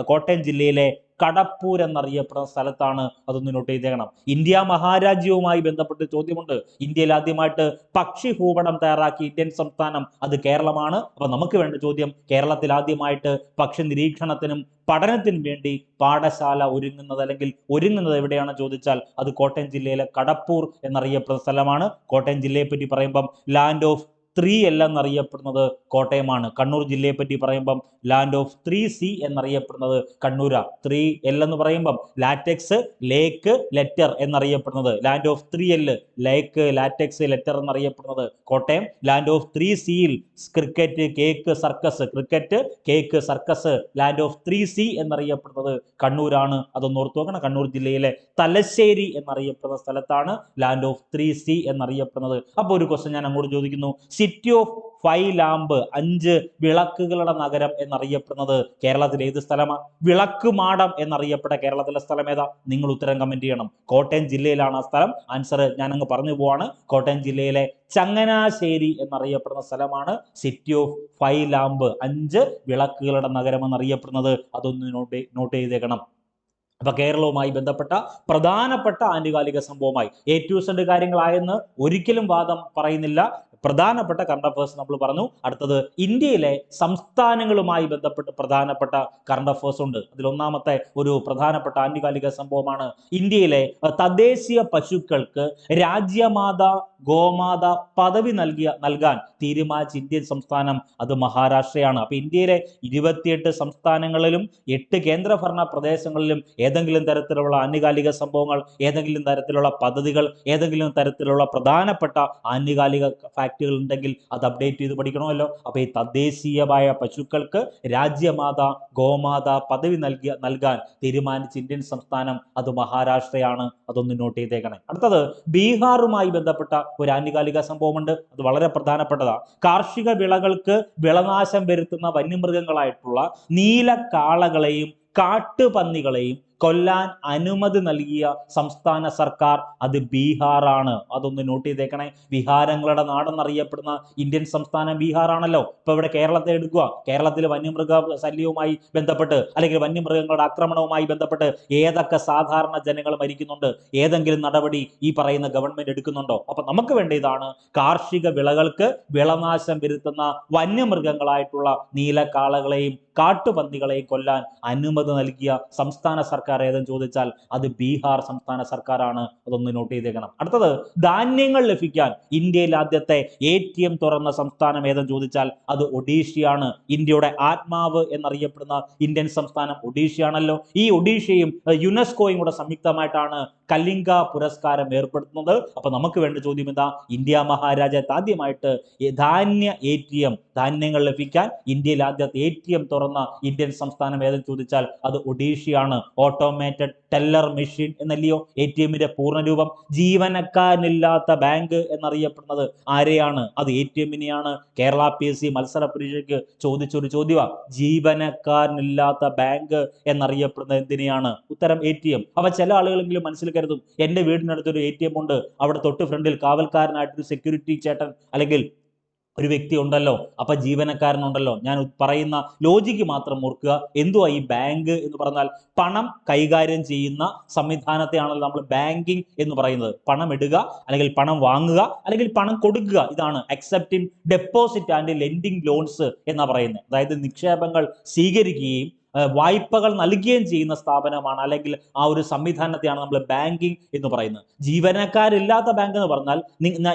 Speaker 1: കോട്ടയം ജില്ലയിലെ കടപ്പൂർ എന്നറിയപ്പെടുന്ന സ്ഥലത്താണ് അതൊന്ന് നോട്ട് ചെയ്തേക്കണം. ഇന്ത്യ മഹാരാജ്യവുമായി ബന്ധപ്പെട്ട് ചോദ്യമുണ്ട്. ഇന്ത്യയിൽ ആദ്യമായിട്ട് പക്ഷി ഭൂപടം തയ്യാറാക്കി ഇന്ത്യൻ സംസ്ഥാനം അത് കേരളമാണ്. അപ്പൊ നമുക്ക് വേണ്ട ചോദ്യം കേരളത്തിൽ ആദ്യമായിട്ട് പക്ഷി നിരീക്ഷണത്തിനും പഠനത്തിനും വേണ്ടി പാഠശാല ഒരുങ്ങുന്നത് അല്ലെങ്കിൽ ഒരുങ്ങുന്നത് എവിടെയാണ് ചോദിച്ചാൽ അത് കോട്ടയം ജില്ലയിലെ കടപ്പൂർ എന്നറിയപ്പെടുന്ന സ്ഥലമാണ്. കോട്ടയം ജില്ലയെ പറ്റി പറയുമ്പം ലാൻഡ് ഓഫ് ത്രീ എൽ എന്നറിയപ്പെടുന്നത് കോട്ടയമാണ്. കണ്ണൂർ ജില്ലയെ പറ്റി പറയുമ്പം ലാൻഡ് ഓഫ് ത്രീ സി എന്നറിയപ്പെടുന്നത് കണ്ണൂര. ത്രീ എൽ എന്ന് പറയുമ്പം ലാറ്റക്സ് ലേക്ക് ലെറ്റർ എന്നറിയപ്പെടുന്നത്. Land of three L lake latex letter എന്നറിയപ്പെടുന്നത് കോട്ടയം. ലാൻഡ് ഓഫ് ത്രീ സിയിൽ cricket cake circus cricket cake circus land of three C എന്നറിയപ്പെടുന്നത് കണ്ണൂരാണ്. അതൊന്ന് ഓർത്ത് നോക്കണം കണ്ണൂർ ജില്ലയിലെ തലശ്ശേരി എന്നറിയപ്പെടുന്ന സ്ഥലത്താണ് ലാൻഡ് ഓഫ് ത്രീ സി എന്നറിയപ്പെടുന്നത്. അപ്പോൾ ഒരു ക്വസ്റ്റൻ ഞാൻ അങ്ങോട്ട് ചോദിക്കുന്നു. സിറ്റി ഓഫ് ഫൈവ് ലാമ്പ് അഞ്ച് വിളക്കുകളുടെ നഗരം എന്നറിയപ്പെടുന്നത് കേരളത്തിലെ ഏത് സ്ഥലമാണ് വിളക്ക് വിളക്കുമാടം എന്നറിയപ്പെട്ട കേരളത്തിലെ സ്ഥലം ഏതാ? നിങ്ങൾ ഉത്തരം കമന്റ് ചെയ്യണം. കോട്ടയം ജില്ലയിലാണ് ആ സ്ഥലം. ആൻസർ ഞാൻ അങ്ങ് പറഞ്ഞു പോവാണ്. കോട്ടയം ജില്ലയിലെ ചങ്ങനാശ്ശേരി എന്നറിയപ്പെടുന്ന സ്ഥലമാണ് സിറ്റി ഓഫ് ഫൈവ് ലാമ്പ് അഞ്ച് വിളക്കുകളുടെ നഗരം എന്നറിയപ്പെടുന്നത്. അതൊന്ന് നോട്ട് നോട്ട് ചെയ്തേക്കണം. അപ്പൊ കേരളവുമായി ബന്ധപ്പെട്ട പ്രധാനപ്പെട്ട ആനുകാലിക സംഭവമായി. എ ടു സെഡ് കാര്യങ്ങളായെന്ന് ഒരിക്കലും വാദം പറയുന്നില്ല. പ്രധാനപ്പെട്ട കറണ്ട് അഫേഴ്സ് നമ്മൾ പറഞ്ഞു. അടുത്തത് ഇന്ത്യയിലെ സംസ്ഥാനങ്ങളുമായി ബന്ധപ്പെട്ട് പ്രധാനപ്പെട്ട കറണ്ട് അഫേഴ്സ് ഉണ്ട്. അതിലൊന്നാമത്തെ ഒരു പ്രധാനപ്പെട്ട ആനുകാലിക സംഭവമാണ് ഇന്ത്യയിലെ തദ്ദേശീയ പശുക്കൾക്ക് രാജ്യമാത ഗോമാത പദവി നൽകിയ നൽകാൻ തീരുമാനിച്ച ഇന്ത്യൻ സംസ്ഥാനം അത് മഹാരാഷ്ട്രയാണ്. അപ്പൊ ഇന്ത്യയിലെ ഇരുപത്തിയെട്ട് സംസ്ഥാനങ്ങളിലും എട്ട് കേന്ദ്രഭരണ പ്രദേശങ്ങളിലും ഏതെങ്കിലും തരത്തിലുള്ള ആനുകാലിക സംഭവങ്ങൾ ഏതെങ്കിലും തരത്തിലുള്ള പദ്ധതികൾ ഏതെങ്കിലും തരത്തിലുള്ള പ്രധാനപ്പെട്ട ആനുകാലിക ഫാക്റ്റുകൾ ഉണ്ടെങ്കിൽ അത് അപ്ഡേറ്റ് ചെയ്ത് പഠിക്കണമല്ലോ. അപ്പോൾ ഈ തദ്ദേശീയമായ പശുക്കൾക്ക് രാജ്യമാത ഗോമാത പദവി നൽകിയ നൽകാൻ തീരുമാനിച്ച ഇന്ത്യൻ സംസ്ഥാനം അത് മഹാരാഷ്ട്രയാണ്. അതൊന്ന് നോട്ട് ചെയ്തേക്കണേ. അടുത്തത് ബീഹാറുമായി ബന്ധപ്പെട്ട ഒരു ആനുകാലിക സംഭവമുണ്ട്. അത് വളരെ പ്രധാനപ്പെട്ടതാണ് കാർഷിക വിളകൾക്ക് വിളനാശം വരുത്തുന്ന വന്യമൃഗങ്ങളായിട്ടുള്ള നീലക്കാളകളെയും കാട്ടുപന്നികളെയും കൊല്ലാൻ അനുമതി നൽകിയ സംസ്ഥാന സർക്കാർ അത് ബീഹാറാണ്. അതൊന്ന് നോട്ട് ചെയ്തേക്കണേ. വിഹാരങ്ങളുടെ നാടെന്നറിയപ്പെടുന്ന ഇന്ത്യൻ സംസ്ഥാനം ബീഹാറാണല്ലോ. ഇപ്പൊ ഇവിടെ കേരളത്തെ എടുക്കുക. കേരളത്തിൽ വന്യമൃഗ ശല്യവുമായി ബന്ധപ്പെട്ട് അല്ലെങ്കിൽ വന്യമൃഗങ്ങളുടെ ആക്രമണവുമായി ബന്ധപ്പെട്ട് ഏതൊക്കെ സാധാരണ ജനങ്ങൾ മരിക്കുന്നുണ്ട്? ഏതെങ്കിലും നടപടി ഈ പറയുന്ന ഗവൺമെന്റ് എടുക്കുന്നുണ്ടോ? അപ്പൊ നമുക്ക് വേണ്ട ഇതാണ് കാർഷിക വിളകൾക്ക് വിളനാശം വരുത്തുന്ന വന്യമൃഗങ്ങളായിട്ടുള്ള നീലക്കാളകളെയും കാട്ടുപന്നികളെയും കൊല്ലാൻ അനുമതി നൽകിയ സംസ്ഥാന സർക്കാർ ഏതെന്ന് ചോദിച്ചാൽ അത് ബീഹാർ സംസ്ഥാന സർക്കാരാണ്. അതൊന്ന് നോട്ട് ചെയ്തേക്കണം. അടുത്തത് ധാന്യങ്ങൾ ലഭിക്കാൻ ഇന്ത്യയിൽ ആദ്യത്തെ എ ടി എം തുറന്ന സംസ്ഥാനം ഏതെന്ന് ചോദിച്ചാൽ അത് ഒഡീഷയാണ്. ഇന്ത്യയുടെ ആത്മാവ് എന്നറിയപ്പെടുന്ന ഇന്ത്യൻ സംസ്ഥാനം ഒഡീഷയാണല്ലോ. ഈ ഒഡീഷയും യുനെസ്കോയും കൂടെ സംയുക്തമായിട്ടാണ് കലിംഗ പുരസ്കാരം ഏർപ്പെടുത്തുന്നത്. അപ്പൊ നമുക്ക് വേണ്ട ചോദ്യം എന്താ ഇന്ത്യ മഹാരാജ്യത്ത് ആദ്യമായിട്ട് ധാന്യ എ ടി എം ധാന്യങ്ങൾ ലഭിക്കാൻ ഇന്ത്യയിൽ ആദ്യത്തെ എ ടി എം തുറന്ന ഇന്ത്യൻ സംസ്ഥാനം ഏതെന്ന് ചോദിച്ചാൽ അത് ഒഡീഷയാണ്. ഓട്ടോമേറ്റഡ് ടെല്ലർ മെഷീൻ എന്നല്ലയോ എ ടി എമ്മിന്റെ പൂർണരൂപം ജീവനക്കാരനില്ലാത്ത ബാങ്ക് എന്നറിയപ്പെടുന്നത് ആരെയാണ്? അത് എ ടി എമ്മിനെയാണ്. കേരള പി എസ് സി മത്സര പരീക്ഷയ്ക്ക് ചോദിച്ചൊരു ചോദ്യമാണ് ജീവനക്കാരനില്ലാത്ത ബാങ്ക് എന്നറിയപ്പെടുന്നത് എന്തിനെയാണ്? ഉത്തരം എ ടി എം. അപ്പൊ ചില ആളുകളെങ്കിലും മനസ്സിൽ കരുതും എന്റെ വീടിനടുത്തൊരു എ ടി എം ഉണ്ട്. അവിടെ തൊട്ട് ഫ്രണ്ടിൽ കാവൽക്കാരനായിട്ടൊരു സെക്യൂരിറ്റി ചേട്ടൻ അല്ലെങ്കിൽ ഒരു വ്യക്തി ഉണ്ടല്ലോ അപ്പൊ ജീവനക്കാരനുണ്ടല്ലോ ഞാൻ പറയുന്ന ലോജിക്ക് മാത്രം ഓർക്കുക. എന്തുവാ ഈ ബാങ്ക് എന്ന് പറഞ്ഞാൽ പണം കൈകാര്യം ചെയ്യുന്ന സംവിധാനത്തെയാണല്ലോ നമ്മൾ ബാങ്കിങ് എന്ന് പറയുന്നത്. പണം ഇടുക അല്ലെങ്കിൽ പണം വാങ്ങുക അല്ലെങ്കിൽ പണം കൊടുക്കുക. ഇതാണ് accepting deposit and lending loans എന്നാ പറയുന്നത്. അതായത് നിക്ഷേപങ്ങൾ സ്വീകരിക്കുകയും വായ്പകൾ നൽകുകയും ചെയ്യുന്ന സ്ഥാപനമാണ് അല്ലെങ്കിൽ ആ ഒരു സംവിധാനത്തെയാണ് നമ്മൾ ബാങ്കിങ് എന്ന് പറയുന്നത്. ജീവനക്കാരില്ലാത്ത ബാങ്ക് എന്ന് പറഞ്ഞാൽ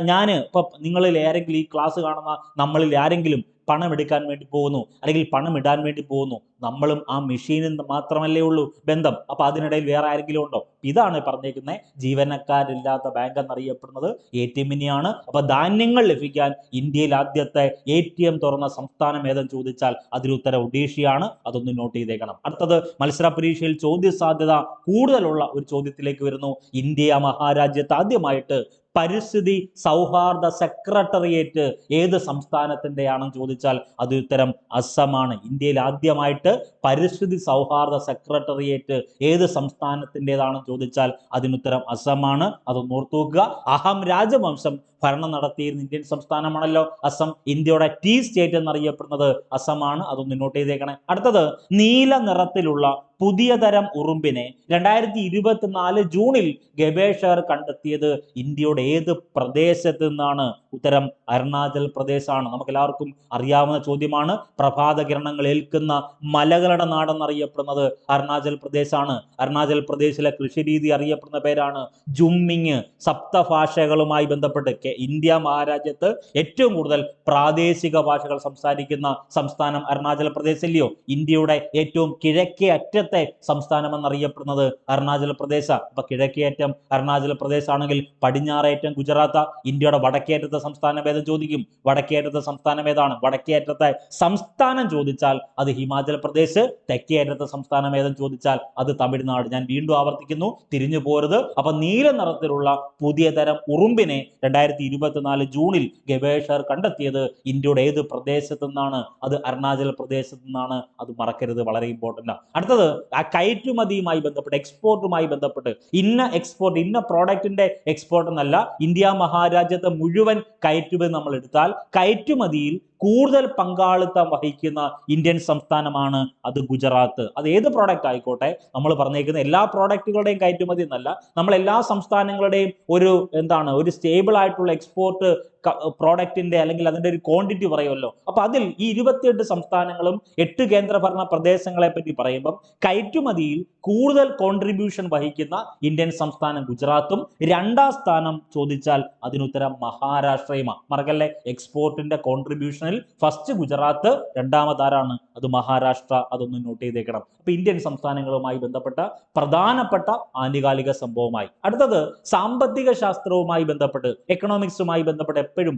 Speaker 1: ഞാൻ ഇപ്പൊ നിങ്ങളിൽ ആരെങ്കിലും ഈ ക്ലാസ് കാണുന്ന നമ്മളിൽ ആരെങ്കിലും പണം എടുക്കാൻ വേണ്ടി പോകുന്നു അല്ലെങ്കിൽ പണം ഇടാൻ വേണ്ടി പോകുന്നു. നമ്മളും ആ മെഷീനിൽ മാത്രമല്ലേ ഉള്ളൂ ബന്ധം. അപ്പോൾ അതിനിടയിൽ വേറെ ആരെങ്കിലും ഉണ്ടോ? ഇതാണ് പറഞ്ഞേക്കുന്നത് ജീവനക്കാരില്ലാത്ത ബാങ്ക് എന്നറിയപ്പെടുന്നത് എ ടി എമ്മിനെയാണ് അപ്പോൾ ധാന്യങ്ങൾ ലഭിക്കാൻ ഇന്ത്യയിൽ ആദ്യത്തെ എ ടി എം തുറന്ന സംസ്ഥാനം ഏതെന്ന് ചോദിച്ചാൽ അതിലുത്തര ഒഡീഷയാണ്. അതൊന്ന് നോട്ട് ചെയ്തേക്കണം. അടുത്തത് മത്സര പരീക്ഷയിൽ ചോദ്യ സാധ്യത കൂടുതലുള്ള ഒരു ചോദ്യത്തിലേക്ക് വരുന്നു. ഇന്ത്യ മഹാരാജ്യത്ത് ആദ്യമായിട്ട് പരിസ്ഥിതി സൗഹാർദ്ദ സെക്രട്ടറിയേറ്റ് ഏത് സംസ്ഥാനത്തിന്റെയാണെന്ന് ചോദിച്ചാൽ അത് ഉത്തരം അസമാണ്. ഇന്ത്യയിൽ ആദ്യമായിട്ട് പരിസ്ഥിതി സൗഹാർദ്ദ സെക്രട്ടറിയേറ്റ് ഏത് സംസ്ഥാനത്തിന്റെതാണെന്ന് ചോദിച്ചാൽ അതിനുത്തരം അസമാണ്. അതൊന്ന് ഓർത്തുവെക്കുക അഹം രാജവംശം ഭരണം നടത്തിയിരുന്ന ഇന്ത്യൻ സംസ്ഥാനമാണല്ലോ. അസം ഇന്ത്യയുടെ ടീ സ്റ്റേറ്റ് എന്നറിയപ്പെടുന്നത് അസമാണ്. അതൊന്ന് നോട്ട് ചെയ്തേക്കണേ. അടുത്തത് നീല നിറത്തിലുള്ള പുതിയ തരം ഉറുമ്പിനെ രണ്ടായിരത്തി ഇരുപത്തിനാല് ജൂണിൽ ഗവേഷകർ കണ്ടെത്തിയത് ഇന്ത്യയുടെ ഏത് പ്രദേശത്ത് നിന്നാണ്? ഉത്തരം അരുണാചൽ പ്രദേശാണ്. നമുക്ക് എല്ലാവർക്കും അറിയാവുന്ന ചോദ്യമാണ്. പ്രഭാത കിരണങ്ങൾ ഏൽക്കുന്ന മലകളുടെ നാടെന്നറിയപ്പെടുന്നത് അരുണാചൽ പ്രദേശാണ്. അരുണാചൽ പ്രദേശിലെ കൃഷിരീതി അറിയപ്പെടുന്ന പേരാണ് ജുമ്മിങ്. സപ്തഭാഷകളുമായി ബന്ധപ്പെട്ട് ഇന്ത്യ മഹാരാജ്യത്ത് ഏറ്റവും കൂടുതൽ പ്രാദേശിക ഭാഷകൾ സംസാരിക്കുന്ന സംസ്ഥാനം അരുണാചൽ പ്രദേശ് അല്ലയോ ഇന്ത്യയുടെ ഏറ്റവും കിഴക്കേ അറ്റത്തെ സംസ്ഥാനം എന്നറിയപ്പെടുന്നത് അരുണാചൽ പ്രദേശ്. അപ്പൊ കിഴക്കേറ്റം അരുണാചൽ പ്രദേശ് ആണെങ്കിൽ പടിഞ്ഞാറേറ്റം ഗുജറാത്ത് ഇന്ത്യയുടെ വടക്കേറ്റത്തെ സംസ്ഥാനം ഏതെന്ന് ചോദിക്കും? വടക്കേറ്റത്തെ സംസ്ഥാനം ഏതാണ്? വടക്കേറ്റത്തെ സംസ്ഥാനം ചോദിച്ചാൽ അത് ഹിമാചൽ പ്രദേശ് തെക്കേറ്റത്തെ സംസ്ഥാനം ഏതെന്ന് ചോദിച്ചാൽ അത് തമിഴ്നാട്. ഞാൻ വീണ്ടും ആവർത്തിക്കുന്നു തിരിഞ്ഞു പോരുത്. അപ്പൊ നീല നിറത്തിലുള്ള പുതിയ തരം ഉറുമ്പിനെ രണ്ടായിരത്തി ഇരുപത്തിനാല് ജൂണിൽ ഗവേഷകർ കണ്ടെത്തിയത് ഇന്ത്യയുടെ ഏത് പ്രദേശത്തു നിന്നാണ് അത് അരുണാചൽ പ്രദേശത്തു നിന്നാണ് അത് മറക്കരുത് വളരെ ഇമ്പോർട്ടന്റ് അടുത്തത് ആ കയറ്റുമതിയുമായി ബന്ധപ്പെട്ട് എക്സ്പോർട്ടുമായി ബന്ധപ്പെട്ട് ഇന്ന എക്സ്പോർട്ട് ഇന്ന പ്രോഡക്റ്റിന്റെ എക്സ്പോർട്ട് എന്നല്ല ഇന്ത്യ മഹാരാജ്യത്തെ മുഴുവൻ കയറ്റുമതി നമ്മൾ എടുത്താൽ കയറ്റുമതിയിൽ കൂടുതൽ പങ്കാളിത്തം വഹിക്കുന്ന ഇന്ത്യൻ സംസ്ഥാനമാണ് അത് ഗുജറാത്ത്. അത് ഏത് പ്രോഡക്റ്റ് ആയിക്കോട്ടെ നമ്മൾ പറഞ്ഞേക്കുന്ന എല്ലാ പ്രോഡക്റ്റുകളുടെയും കയറ്റുമതി എന്നല്ല നമ്മൾ എല്ലാ സംസ്ഥാനങ്ങളുടെയും ഒരു എന്താണ് ഒരു സ്റ്റേബിൾ ആയിട്ടുള്ള എക്സ്പോർട്ട് പ്രോഡക്റ്റിന്റെ അല്ലെങ്കിൽ അതിന്റെ ഒരു ക്വാണ്ടിറ്റി പറയുമല്ലോ. അപ്പൊ അതിൽ ഈ ഇരുപത്തിയെട്ട് സംസ്ഥാനങ്ങളും എട്ട് കേന്ദ്രഭരണ പ്രദേശങ്ങളെ പറ്റി പറയുമ്പം കയറ്റുമതിയിൽ കൂടുതൽ കോൺട്രിബ്യൂഷൻ വഹിക്കുന്ന ഇന്ത്യൻ സംസ്ഥാനം ഗുജറാത്തും രണ്ടാം സ്ഥാനം ചോദിച്ചാൽ അതിനുത്തരം മഹാരാഷ്ട്രയുമാണ് മറക്കല്ലേ? എക്സ്പോർട്ടിന്റെ കോൺട്രിബ്യൂഷനിൽ ഫസ്റ്റ് ഗുജറാത്ത് രണ്ടാമതാരാണ് അത് മഹാരാഷ്ട്ര. അതൊന്ന് നോട്ട് ചെയ്തേക്കണം. അപ്പൊ ഇന്ത്യൻ സംസ്ഥാനങ്ങളുമായി ബന്ധപ്പെട്ട പ്രധാനപ്പെട്ട ആനുകാലിക സംഭവമായി. അടുത്തത് സാമ്പത്തിക ശാസ്ത്രവുമായി ബന്ധപ്പെട്ട് എക്കണോമിക്സുമായി ബന്ധപ്പെട്ട് എപ്പോഴും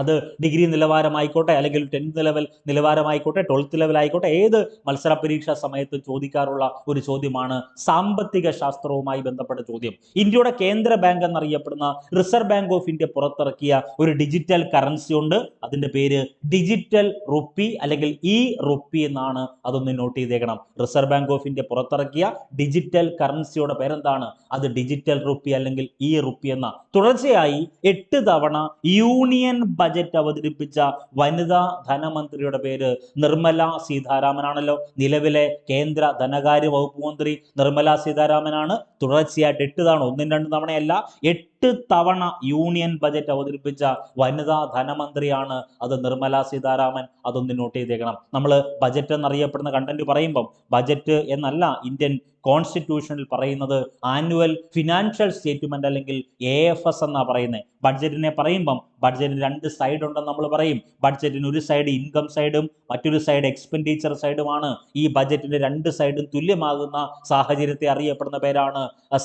Speaker 1: അത് ഡിഗ്രി നിലവാരമായിക്കോട്ടെ അല്ലെങ്കിൽ ടെൻത്ത് ലെവൽ നിലവാരമായിക്കോട്ടെ ട്വൽത്ത് ലെവൽ ആയിക്കോട്ടെ ഏത് മത്സര പരീക്ഷാ സമയത്ത് ചോദിക്കാറുള്ള ഒരു ചോദ്യമാണ് സാമ്പത്തിക ശാസ്ത്രവുമായി ബന്ധപ്പെട്ട ചോദ്യം. ഇന്ത്യയുടെ കേന്ദ്ര ബാങ്ക് എന്നറിയപ്പെടുന്ന റിസർവ് ബാങ്ക് ഓഫ് ഇന്ത്യ പുറത്തിറക്കിയ ഒരു ഡിജിറ്റൽ കറൻസി ഉണ്ട്. അതിന്റെ പേര് ഡിജിറ്റൽ റുപ്പി അല്ലെങ്കിൽ ഇ റുപ്പി എന്നാണ് അതൊന്ന് നോട്ട് ചെയ്തേക്കണം. റിസർവ് ബാങ്ക് ഓഫ് ഇന്ത്യ പുറത്തിറക്കിയ ഡിജിറ്റൽ കറൻസിയുടെ പേരെന്താണ്? അത് ഡിജിറ്റൽ റുപ്പി അല്ലെങ്കിൽ ഇ റുപ്പി എന്ന. തുടർച്ചയായി എട്ട് തവണ യൂണിയൻ ബജറ്റ് അവതരിപ്പിച്ച വനിതാ ധനമന്ത്രിയുടെ പേര് നിർമ്മല സീതാരാമനാണല്ലോ. നിലവിലെ കേന്ദ്ര ധനകാര്യ വകുപ്പ് മന്ത്രി നിർമ്മല സീതാരാമനാണ്. തുടർച്ചയായിട്ട് എട്ട് തവണ ഒന്നും രണ്ടും തവണയല്ല എട്ട് തവണ യൂണിയൻ ബജറ്റ് അവതരിപ്പിച്ച വനിതാ ധനമന്ത്രിയാണ് അത് നിർമ്മല സീതാരാമൻ. അതൊന്ന് നോട്ട് ചെയ്തേക്കണം. നമ്മൾ ബജറ്റ് എന്നറിയപ്പെടുന്ന കണ്ടന്റ് പറയുമ്പം ബജറ്റ് എന്നല്ല ഇന്ത്യൻ കോൺസ്റ്റിറ്റ്യൂഷനിൽ പറയുന്നത് ആനുവൽ ഫിനാൻഷ്യൽ സ്റ്റേറ്റ്മെന്റ് അല്ലെങ്കിൽ എ എഫ് എസ് എന്നാ പറയുന്നത് ബഡ്ജറ്റിനെ പറയുമ്പം ബഡ്ജറ്റിന് രണ്ട് സൈഡ് ഉണ്ടെന്ന് നമ്മൾ പറയും. ബഡ്ജറ്റിന് ഒരു സൈഡ് ഇൻകം സൈഡും മറ്റൊരു സൈഡ് എക്സ്പെൻഡിച്ചർ സൈഡുമാണ് ഈ ബജറ്റിന്റെ രണ്ട് സൈഡും തുല്യമാകുന്ന സാഹചര്യത്തെ അറിയപ്പെടുന്ന പേരാണ്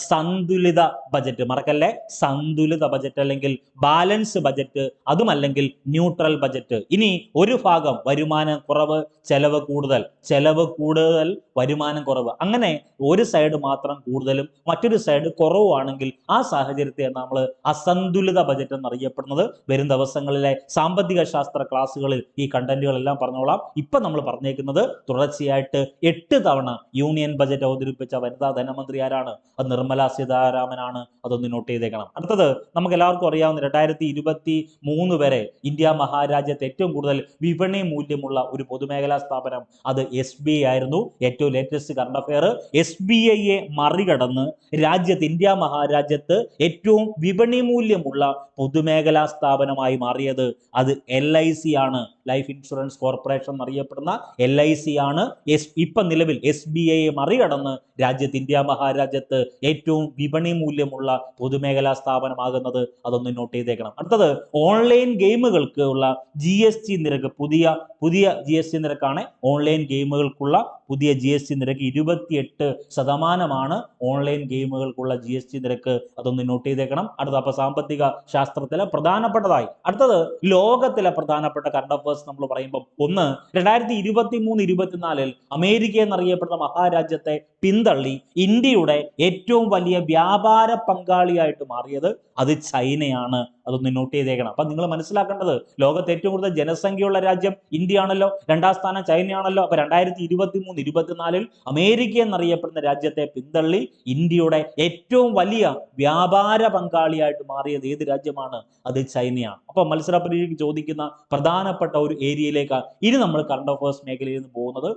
Speaker 1: സന്തുലിത ബജറ്റ് മറക്കല്ലേ? സന്തുലിത ബജറ്റ് അല്ലെങ്കിൽ ബാലൻസ് ബജറ്റ് അതുമല്ലെങ്കിൽ ന്യൂട്രൽ ബജറ്റ് ഇനി ഒരു ഭാഗം വരുമാന കുറവ് ചെലവ് കൂടുതൽ. ചെലവ് കൂടുതൽ വരുമാനം കുറവ്. അങ്ങനെ ഒരു സൈഡ് മാത്രം കൂടുതലും മറ്റൊരു സൈഡ് കുറവുമാണെങ്കിൽ ആ സാഹചര്യത്തെ നമ്മൾ അസന്തുലിത ബജറ്റ് എന്നറിയപ്പെടുന്നത്. വരും ദിവസങ്ങളിലെ സാമ്പത്തിക ശാസ്ത്ര ക്ലാസ്സുകളിൽ ഈ കണ്ടന്റുകളെല്ലാം പറഞ്ഞോളാം. ഇപ്പൊ നമ്മൾ പറഞ്ഞേക്കുന്നത് തുടർച്ചയായിട്ട് എട്ട് തവണ യൂണിയൻ ബജറ്റ് അവതരിപ്പിച്ച വനിതാ ധനമന്ത്രി ആരാണ്? അത് നിർമ്മലാ സീതാരാമനാണ്. അതൊന്ന് നോട്ട് ചെയ്തേക്കണം. അടുത്തത് നമുക്ക് എല്ലാവർക്കും അറിയാവുന്ന രണ്ടായിരത്തി ഇരുപത്തി മൂന്ന് വരെ ഇന്ത്യ മഹാരാജ്യത്ത് ഏറ്റവും കൂടുതൽ വിപണി മൂല്യമുള്ള ഒരു പൊതുമേഖലാ സ്ഥാപനം അത് എസ് ബി ഐ ആയിരുന്നു. ഏറ്റവും latest current affair S B ഐയെ മറികടന്ന് രാജ്യത്ത് ഇന്ത്യ മഹാരാജ്യത്ത് ഏറ്റവും വിപണി മൂല്യമുള്ള പൊതുമേഖലാ സ്ഥാപനമായി മാറിയത് അത് എൽ ഐ സി ആണ്. ലൈഫ് ഇൻഷുറൻസ് കോർപ്പറേഷൻ എന്നറിയപ്പെടുന്ന എൽ ഐ സി ആണ്. എസ് ഇപ്പൊ നിലവിൽ എസ് ബി ഐയെ മറികടന്ന് രാജ്യത്ത് ഇന്ത്യ മഹാരാജ്യത്ത് ഏറ്റവും വിപണി മൂല്യമുള്ള പൊതുമേഖലാ സ്ഥാപനമാകുന്നത് അതൊന്ന് നോട്ട് ചെയ്തേക്കണം. അടുത്തത് ഓൺലൈൻ ഗെയിമുകൾക്ക് ഉള്ള ജി എസ് ടി നിരക്ക് പുതിയ പുതിയ ജി എസ് ടി നിരക്കാണ്. ഓൺലൈൻ ഗെയിമുകൾക്കുള്ള പുതിയ ജി എസ് ടി നിരക്ക് ഇരുപത്തിയെട്ട് ശതമാനമാണ് ഓൺലൈൻ ഗെയിമുകൾക്കുള്ള ജി എസ് ടി നിരക്ക്. അതൊന്ന് നോട്ട് ചെയ്തേക്കണം. അടുത്ത അപ്പൊ സാമ്പത്തിക ശാസ്ത്രത്തിലെ പ്രധാനപ്പെട്ടതായി. അടുത്തത് ലോകത്തിലെ പ്രധാനപ്പെട്ട കറണ്ട് അഫേഴ്സ് നമ്മൾ പറയുമ്പോൾ ഒന്ന് രണ്ടായിരത്തി ഇരുപത്തി മൂന്ന് ഇരുപത്തിനാലിൽ അമേരിക്ക എന്നറിയപ്പെടുന്ന മഹാരാജ്യത്തെ പിന്തള്ളി ഇന്ത്യയുടെ ഏറ്റവും വലിയ വ്യാപാര പങ്കാളിയായിട്ട് മാറിയത് അത് ചൈനയാണ്. അതൊന്ന് നോട്ട് ചെയ്തേക്കണം. അപ്പൊ നിങ്ങൾ മനസ്സിലാക്കേണ്ടത് ലോകത്ത് ഏറ്റവും കൂടുതൽ ജനസംഖ്യയുള്ള രാജ്യം ഇന്ത്യ ആണല്ലോ രണ്ടാം സ്ഥാനം ചൈനയാണല്ലോ. അപ്പൊ രണ്ടായിരത്തി ഇരുപത്തി മൂന്ന് ഇരുപത്തിനാലിൽ അമേരിക്ക എന്നറിയപ്പെടുന്ന രാജ്യത്തെ പിന്തള്ളി ഇന്ത്യയുടെ ഏറ്റവും വലിയ വ്യാപാര പങ്കാളിയായിട്ട് മാറിയത് ഏത് രാജ്യമാണ്? അത് ചൈനയാണ്. അപ്പൊ മത്സര പരീക്ഷയ്ക്ക് ചോദിക്കുന്ന പ്രധാനപ്പെട്ട ഒരു ഏരിയയിലേക്ക് ഇനി നമ്മൾ കറണ്ട് അഫേഴ്സ് മേഖലയിൽ നിന്ന് പോകുന്നത്.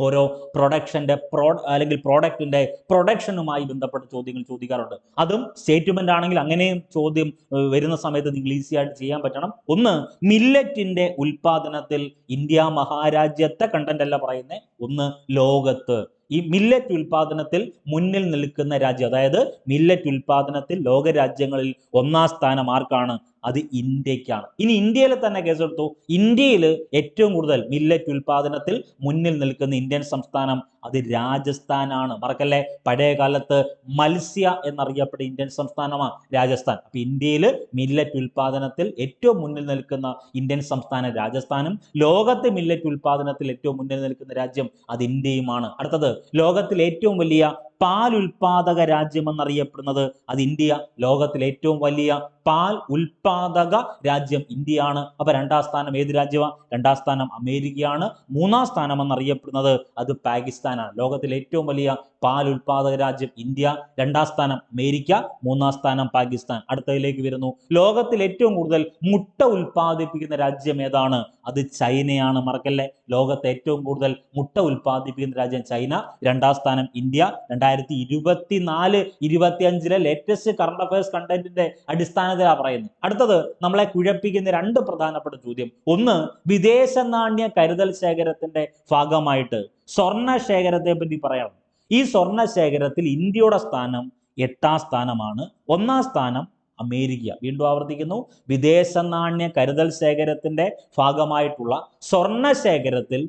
Speaker 1: ഓരോ പ്രൊഡക്ഷന്റെ പ്രോ അല്ലെങ്കിൽ പ്രോഡക്റ്റിന്റെ പ്രൊഡക്ഷനുമായി ബന്ധപ്പെട്ട ചോദ്യങ്ങൾ ചോദിക്കാറുണ്ട്. അതും സ്റ്റേറ്റ്മെന്റ് ആണെങ്കിൽ അങ്ങനെയും ചോദ്യം വരുന്ന സമയത്ത് നിങ്ങൾ ഈസി ആയിട്ട് ചെയ്യാൻ പറ്റണം. ഒന്ന് മില്ലറ്റിന്റെ ഉൽപാദനത്തിൽ ഇന്ത്യ മഹാരാജ്യത്തെ കണ്ടന്റ് അല്ല പറയുന്നത് ഒന്ന് ലോകത്ത്. ഈ മില്ലറ്റ് ഉൽപാദനത്തിൽ മുന്നിൽ നിൽക്കുന്ന രാജ്യം അതായത് മില്ലറ്റ് ഉൽപാദനത്തിൽ ലോക രാജ്യങ്ങളിൽ ഒന്നാം സ്ഥാനം ആർക്കാണ്? അത് ഇന്ത്യക്കാണ്. ഇനി ഇന്ത്യയിലെ തന്നെ കേസെടുത്തു ഇന്ത്യയിൽ ഏറ്റവും കൂടുതൽ മില്ലറ്റ് ഉൽപാദനത്തിൽ മുന്നിൽ നിൽക്കുന്ന ഇന്ത്യൻ സംസ്ഥാനം അത് രാജസ്ഥാനാണ്. മറക്കല്ലേ? പഴയ കാലത്ത് മത്സ്യ എന്നറിയപ്പെട്ട ഇന്ത്യൻ സംസ്ഥാനമാണ് രാജസ്ഥാൻ. അപ്പൊ ഇന്ത്യയിൽ മില്ലറ്റ് ഉൽപാദനത്തിൽ ഏറ്റവും മുന്നിൽ നിൽക്കുന്ന ഇന്ത്യൻ സംസ്ഥാനം രാജസ്ഥാനും ലോകത്തെ മില്ലറ്റ് ഉൽപാദനത്തിൽ ഏറ്റവും മുന്നിൽ നിൽക്കുന്ന രാജ്യം അത് ഇന്ത്യയുമാണ്. അടുത്തത് ലോകത്തിൽ ഏറ്റവും വലിയ പാൽ ഉൽപാദക രാജ്യം എന്നറിയപ്പെടുന്നത് അത് ഇന്ത്യ ലോകത്തിലെ ഏറ്റവും വലിയ പാൽ ഉൽപാദക രാജ്യം ഇന്ത്യയാണ്. അപ്പൊ രണ്ടാം സ്ഥാനം ഏത് രാജ്യമാണ് രണ്ടാം സ്ഥാനം അമേരിക്കയാണ്. മൂന്നാം സ്ഥാനം എന്നറിയപ്പെടുന്നത് അത് പാകിസ്ഥാനാണ്. ലോകത്തിലെ ഏറ്റവും വലിയ പാൽ ഉൽപാദക രാജ്യം ഇന്ത്യ. രണ്ടാം സ്ഥാനം അമേരിക്ക മൂന്നാം സ്ഥാനം പാകിസ്ഥാൻ. അടുത്തതിലേക്ക് വരുന്നു. ലോകത്തിൽ ഏറ്റവും കൂടുതൽ മുട്ട ഉൽപ്പാദിപ്പിക്കുന്ന രാജ്യം ഏതാണ്? അത് ചൈനയാണ്. മറക്കല്ലേ? ലോകത്തെ ഏറ്റവും കൂടുതൽ മുട്ട ഉൽപ്പാദിപ്പിക്കുന്ന രാജ്യം ചൈന. രണ്ടാം സ്ഥാനം ഇന്ത്യ. രണ്ടായിരത്തി ഇരുപത്തി നാല് ഇരുപത്തി അഞ്ചിലെ ലേറ്റസ്റ്റ് കറണ്ട് അഫയേഴ്സ് കണ്ടന്റിന്റെ അടിസ്ഥാനത്തിലാണ് പറയുന്നത്. അടുത്തത് നമ്മളെ കുഴപ്പിക്കുന്ന രണ്ട് പ്രധാനപ്പെട്ട ചോദ്യം. ഒന്ന് വിദേശ നാണ്യ കരുതൽ ശേഖരത്തിന്റെ ഭാഗമായിട്ട് സ്വർണ ശേഖരത്തെ പറ്റി പറയണം. ഈ സ്വർണ ശേഖരത്തിൽ ഇന്ത്യയുടെ സ്ഥാനം എട്ടാം സ്ഥാനമാണ്. ഒന്നാം സ്ഥാനം അമേരിക്ക. വീണ്ടും ആവർത്തിക്കുന്നു. വിദേശ നാണ്യ കരുതൽ ശേഖരത്തിന്റെ ഭാഗമായിട്ടുള്ള സ്വർണ ശേഖരത്തിൽ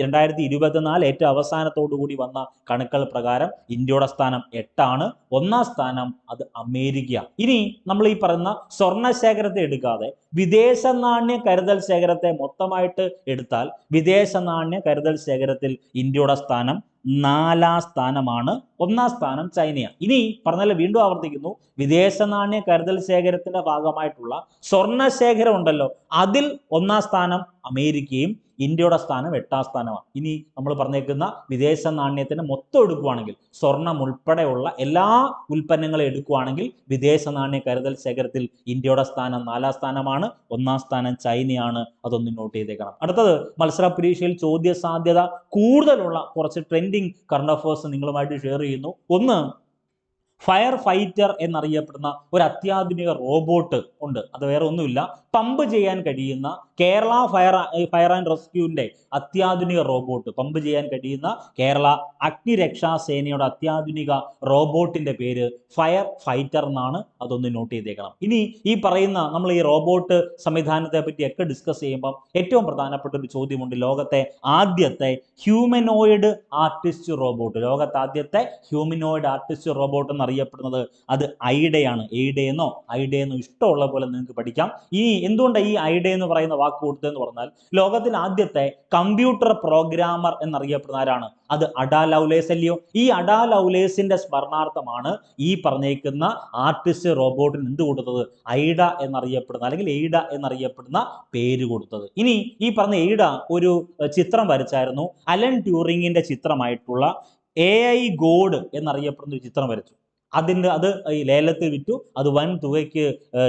Speaker 1: രണ്ടായിരത്തി ഇരുപത്തിനാല് ഏറ്റവും അവസാനത്തോടുകൂടി വന്ന കണക്കുകൾ പ്രകാരം ഇന്ത്യയുടെ സ്ഥാനം എട്ടാണ്. ഒന്നാം സ്ഥാനം അത് അമേരിക്ക. ഇനി നമ്മൾ ഈ പറയുന്ന സ്വർണ ശേഖരത്തെ എടുക്കാതെ വിദേശ നാണ്യ കരുതൽ ശേഖരത്തെ മൊത്തമായിട്ട് എടുത്താൽ വിദേശ നാണ്യ കരുതൽ ശേഖരത്തിൽ ഇന്ത്യയുടെ സ്ഥാനം നാലാം സ്ഥാനമാണ്. ഒന്നാം സ്ഥാനം ചൈനയാണ്. ഇനി പറഞ്ഞാൽ വീണ്ടും ആവർത്തിക്കുന്നു. വിദേശ നാണ്യ കരുതൽ ശേഖരത്തിന്റെ ഭാഗമായിട്ടുള്ള സ്വർണ ശേഖരം ഉണ്ടല്ലോ. അതിൽ ഒന്നാം സ്ഥാനം അമേരിക്കയും ഇന്ത്യയുടെ സ്ഥാനം എട്ടാം സ്ഥാനമാണ്. ഇനി നമ്മൾ പറഞ്ഞേക്കുന്ന വിദേശ നാണ്യത്തിന് മൊത്തം എടുക്കുവാണെങ്കിൽ സ്വർണം ഉൾപ്പെടെയുള്ള എല്ലാ ഉൽപ്പന്നങ്ങളും എടുക്കുവാണെങ്കിൽ വിദേശ നാണ്യ കരുതൽ ശേഖരത്തിൽ ഇന്ത്യയുടെ സ്ഥാനം നാലാം സ്ഥാനമാണ് ഒന്നാം സ്ഥാനം ചൈനയാണ്. അതൊന്ന് നോട്ട് ചെയ്തേക്കണം. അടുത്തത് മത്സര പരീക്ഷയിൽ ചോദ്യ സാധ്യത കൂടുതലുള്ള കുറച്ച് ട്രെൻഡിങ് കറണ്ട് അഫേഴ്സ് നിങ്ങളുമായിട്ട് ഷെയർ ചെയ്യുന്നു. ഒന്ന് ഫയർ ഫൈറ്റർ എന്നറിയപ്പെടുന്ന ഒരു അത്യാധുനിക റോബോട്ട് ഉണ്ട്. അത് വേറെ ഒന്നുമില്ല പമ്പ് ചെയ്യാൻ കഴിയുന്ന കേരള ഫയർ ഫയർ ആൻഡ് റെസ്ക്യൂവിന്റെ അത്യാധുനിക റോബോട്ട് പമ്പ് ചെയ്യാൻ കഴിയുന്ന കേരള അഗ്നിരക്ഷാ സേനയുടെ അത്യാധുനിക റോബോട്ടിന്റെ പേര് ഫയർ ഫൈറ്റർ എന്നാണ് അതൊന്ന് നോട്ട് ചെയ്തേക്കണം. ഇനി ഈ പറയുന്ന നമ്മൾ ഈ റോബോട്ട് സംവിധാനത്തെ പറ്റിയൊക്കെ ഡിസ്കസ് ചെയ്യുമ്പം ഏറ്റവും പ്രധാനപ്പെട്ട ഒരു ചോദ്യമുണ്ട് ലോകത്തെ ആദ്യത്തെ ഹ്യൂമനോയിഡ് ആർട്ടിസ്റ്റ് റോബോട്ട് ലോകത്തെ ആദ്യത്തെ ഹ്യൂമനോയിഡ് ആർട്ടിസ്റ്റ് റോബോട്ട് എന്നറിയപ്പെടുന്നത് അത് ഐഡയാണ്. എയ്ഡയെന്നോ ഐഡയെന്നോ ഇഷ്ടമുള്ള പോലെ നിങ്ങൾക്ക് പഠിക്കാം. ഇനി എന്തുകൊണ്ടാണ് ഈ ഐഡ എന്ന് പറയുന്ന വാക്ക് കൊടുത്തതെന്ന് പറഞ്ഞാൽ ലോകത്തിൽ ആദ്യത്തെ കമ്പ്യൂട്ടർ പ്രോഗ്രാമർ എന്നറിയപ്പെടുന്ന ആരാണ്? അത് അഡാ ലൗലേസ് അല്ലയോ? ഈ അഡാ ലൗലേസിന്റെ സ്മരണാർത്ഥമാണ് ഈ പറഞ്ഞേക്കുന്ന ആർട്ടിസ്റ്റ് റോബോട്ടിന് എന്ത് കൊടുത്തത്? ഐഡ എന്നറിയപ്പെടുന്ന അല്ലെങ്കിൽ എയ്ഡ എന്നറിയപ്പെടുന്ന പേര് കൊടുത്തത്. ഇനി ഈ പറഞ്ഞ എയ്ഡ ഒരു ചിത്രം വരച്ചായിരുന്നു. അലൻ ട്യൂറിങ്ങിന്റെ ചിത്രമായിട്ടുള്ള എ ഐ ഗോഡ് എന്നറിയപ്പെടുന്ന ഒരു ചിത്രം വരച്ചു. അതിന്റെ അത് ഈ ലേലത്തിൽ വിറ്റു. അത് വൻ തുകയ്ക്ക്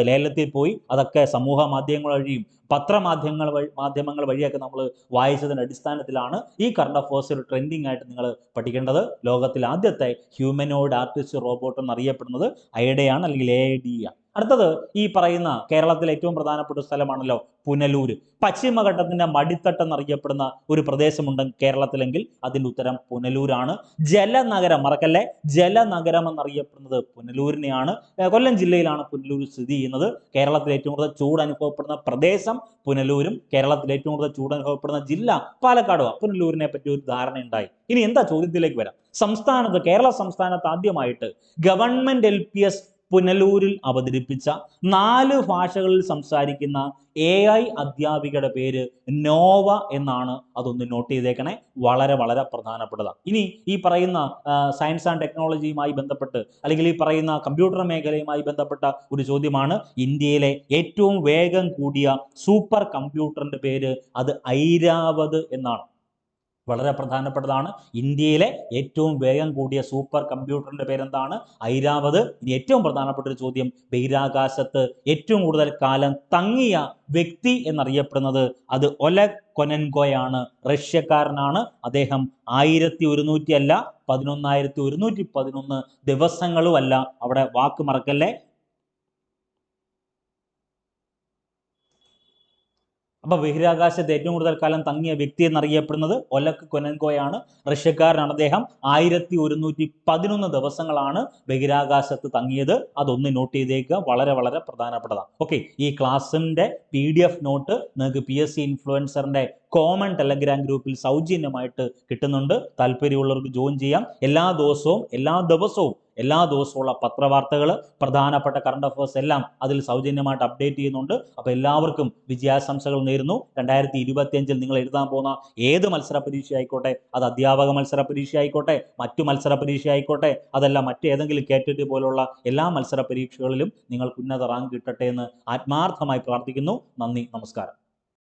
Speaker 1: ലേലത്തിൽ പോയി. അതൊക്കെ സമൂഹ മാധ്യമങ്ങൾ വഴിയും പത്രമാധ്യമങ്ങൾ വഴി മാധ്യമങ്ങൾ വഴിയൊക്കെ നമ്മൾ വായിച്ചതിന്റെ അടിസ്ഥാനത്തിലാണ് ഈ കറണ്ട് അഫേഴ്സ് ഒരു ട്രെൻഡിങ് ആയിട്ട് നിങ്ങൾ പഠിക്കേണ്ടത്. ലോകത്തിൽ ആദ്യത്തെ ഹ്യൂമനോയിഡ് ആർട്ടിസ്റ്റ് റോബോട്ട് എന്നറിയപ്പെടുന്നത് ഐഡയാണ് അല്ലെങ്കിൽ എ ഡി ആണ് അടുത്തത് ഈ പറയുന്ന കേരളത്തിലെ ഏറ്റവും പ്രധാനപ്പെട്ട സ്ഥലമാണല്ലോ പുനലൂർ പശ്ചിമഘട്ടത്തിന്റെ മടിത്തട്ടെന്നറിയപ്പെടുന്ന ഒരു പ്രദേശമുണ്ട് കേരളത്തിലെങ്കിൽ അതിന്റെ ഉത്തരം പുനലൂരാണ്. ജലനഗരം മറക്കല്ലേ? ജലനഗരം എന്നറിയപ്പെടുന്നത് പുനലൂരിനെയാണ്. കൊല്ലം ജില്ലയിലാണ് പുനലൂർ സ്ഥിതി ചെയ്യുന്നത്. കേരളത്തിലെ ഏറ്റവും കൂടുതൽ ചൂട് അനുഭവപ്പെടുന്ന പ്രദേശം പുനലൂരും. കേരളത്തിലെ ഏറ്റവും കൂടുതൽ ചൂട് അനുഭവപ്പെടുന്ന ജില്ല പാലക്കാടുമാണ് പുനലൂരിനെ പറ്റി ഒരു ധാരണയുണ്ടായി. ഇനി എന്താ ചോദ്യത്തിലേക്ക് വരാം? സംസ്ഥാനത്ത് കേരള സംസ്ഥാനത്ത് ആദ്യമായിട്ട് ഗവൺമെന്റ് എൽ പി എസ് പുനലൂരിൽ അവതരിപ്പിച്ച നാല് ഭാഷകളിൽ സംസാരിക്കുന്ന എ ഐ അധ്യാപികയുടെ പേര് നോവ എന്നാണ് അതൊന്ന് നോട്ട് ചെയ്തേക്കണേ. വളരെ വളരെ പ്രധാനപ്പെട്ടതാണ് ഇനി ഈ പറയുന്ന സയൻസ് ആൻഡ് ടെക്നോളജിയുമായി ബന്ധപ്പെട്ട് അല്ലെങ്കിൽ ഈ പറയുന്ന കമ്പ്യൂട്ടർ മേഖലയുമായി ബന്ധപ്പെട്ട ഒരു ചോദ്യമാണ് ഇന്ത്യയിലെ ഏറ്റവും വേഗം കൂടിയ സൂപ്പർ കമ്പ്യൂട്ടറിന്റെ പേര് അത് ഐരാവത് എന്നാണ്. വളരെ പ്രധാനപ്പെട്ടതാണ്. ഇന്ത്യയിലെ ഏറ്റവും വേഗം കൂടിയ സൂപ്പർ കമ്പ്യൂട്ടറിന്റെ പേരെന്താണ്? ഐരാവത്. ഇനി ഏറ്റവും പ്രധാനപ്പെട്ട ഒരു ചോദ്യം ബഹിരാകാശത്ത് ഏറ്റവും കൂടുതൽ കാലം തങ്ങിയ വ്യക്തി എന്നറിയപ്പെടുന്നത് അത് ഒലഗ് കൊനൻകോയാണ് റഷ്യക്കാരനാണ്. അദ്ദേഹം ആയിരത്തി ഒരുന്നൂറ്റി അല്ല പതിനൊന്നായിരത്തി ഒരുന്നൂറ്റി പതിനൊന്ന് ദിവസങ്ങളുമല്ല അവിടെ വാക്ക് മറക്കല്ലേ? അപ്പൊ ബഹിരാകാശത്ത് ഏറ്റവും കൂടുതൽ കാലം തങ്ങിയ വ്യക്തി എന്നറിയപ്പെടുന്നത് ഒലക് കൊനൻകോയാണ്. റഷ്യക്കാരനാണ് അദ്ദേഹം. ആയിരത്തി ഒരുന്നൂറ്റി പതിനൊന്ന് ദിവസങ്ങളാണ് ബഹിരാകാശത്ത് തങ്ങിയത്. അതൊന്ന് നോട്ട് ചെയ്തേക്കുക. വളരെ വളരെ പ്രധാനപ്പെട്ടതാണ്. ഓക്കെ ഈ ക്ലാസ്സിന്റെ പി ഡി എഫ് നോട്ട് നിങ്ങൾക്ക് പി എസ് സി ഇൻഫ്ലുവൻസറിന്റെ കോമൺ ടെലഗ്രാം ഗ്രൂപ്പിൽ സൗജന്യമായിട്ട് കിട്ടുന്നുണ്ട്. താല്പര്യമുള്ളവർക്ക് ജോയിൻ ചെയ്യാം. എല്ലാ ദിവസവും എല്ലാ ദിവസവും എല്ലാ ദിവസവുമുള്ള പത്രവാർത്തകൾ പ്രധാനപ്പെട്ട കറണ്ട് അഫയേഴ്സ് എല്ലാം അതിൽ സൗജന്യമായിട്ട് അപ്ഡേറ്റ് ചെയ്യുന്നുണ്ട്. അപ്പോൾ എല്ലാവർക്കും വിജയാശംസകൾ നേരുന്നു. രണ്ടായിരത്തി ഇരുപത്തിയഞ്ചിൽ നിങ്ങൾ എഴുതാൻ പോകുന്ന ഏത് മത്സര പരീക്ഷ ആയിക്കോട്ടെ അത് അധ്യാപക മത്സര പരീക്ഷ ആയിക്കോട്ടെ മറ്റു മത്സര പരീക്ഷ ആയിക്കോട്ടെ അതല്ല മറ്റേതെങ്കിലും കേറ്ററ്റ് പോലുള്ള എല്ലാ മത്സര പരീക്ഷകളിലും നിങ്ങൾക്ക് ഉന്നത റാങ്ക് കിട്ടട്ടെ എന്ന് ആത്മാർത്ഥമായി പ്രാർത്ഥിക്കുന്നു. നന്ദി നമസ്കാരം.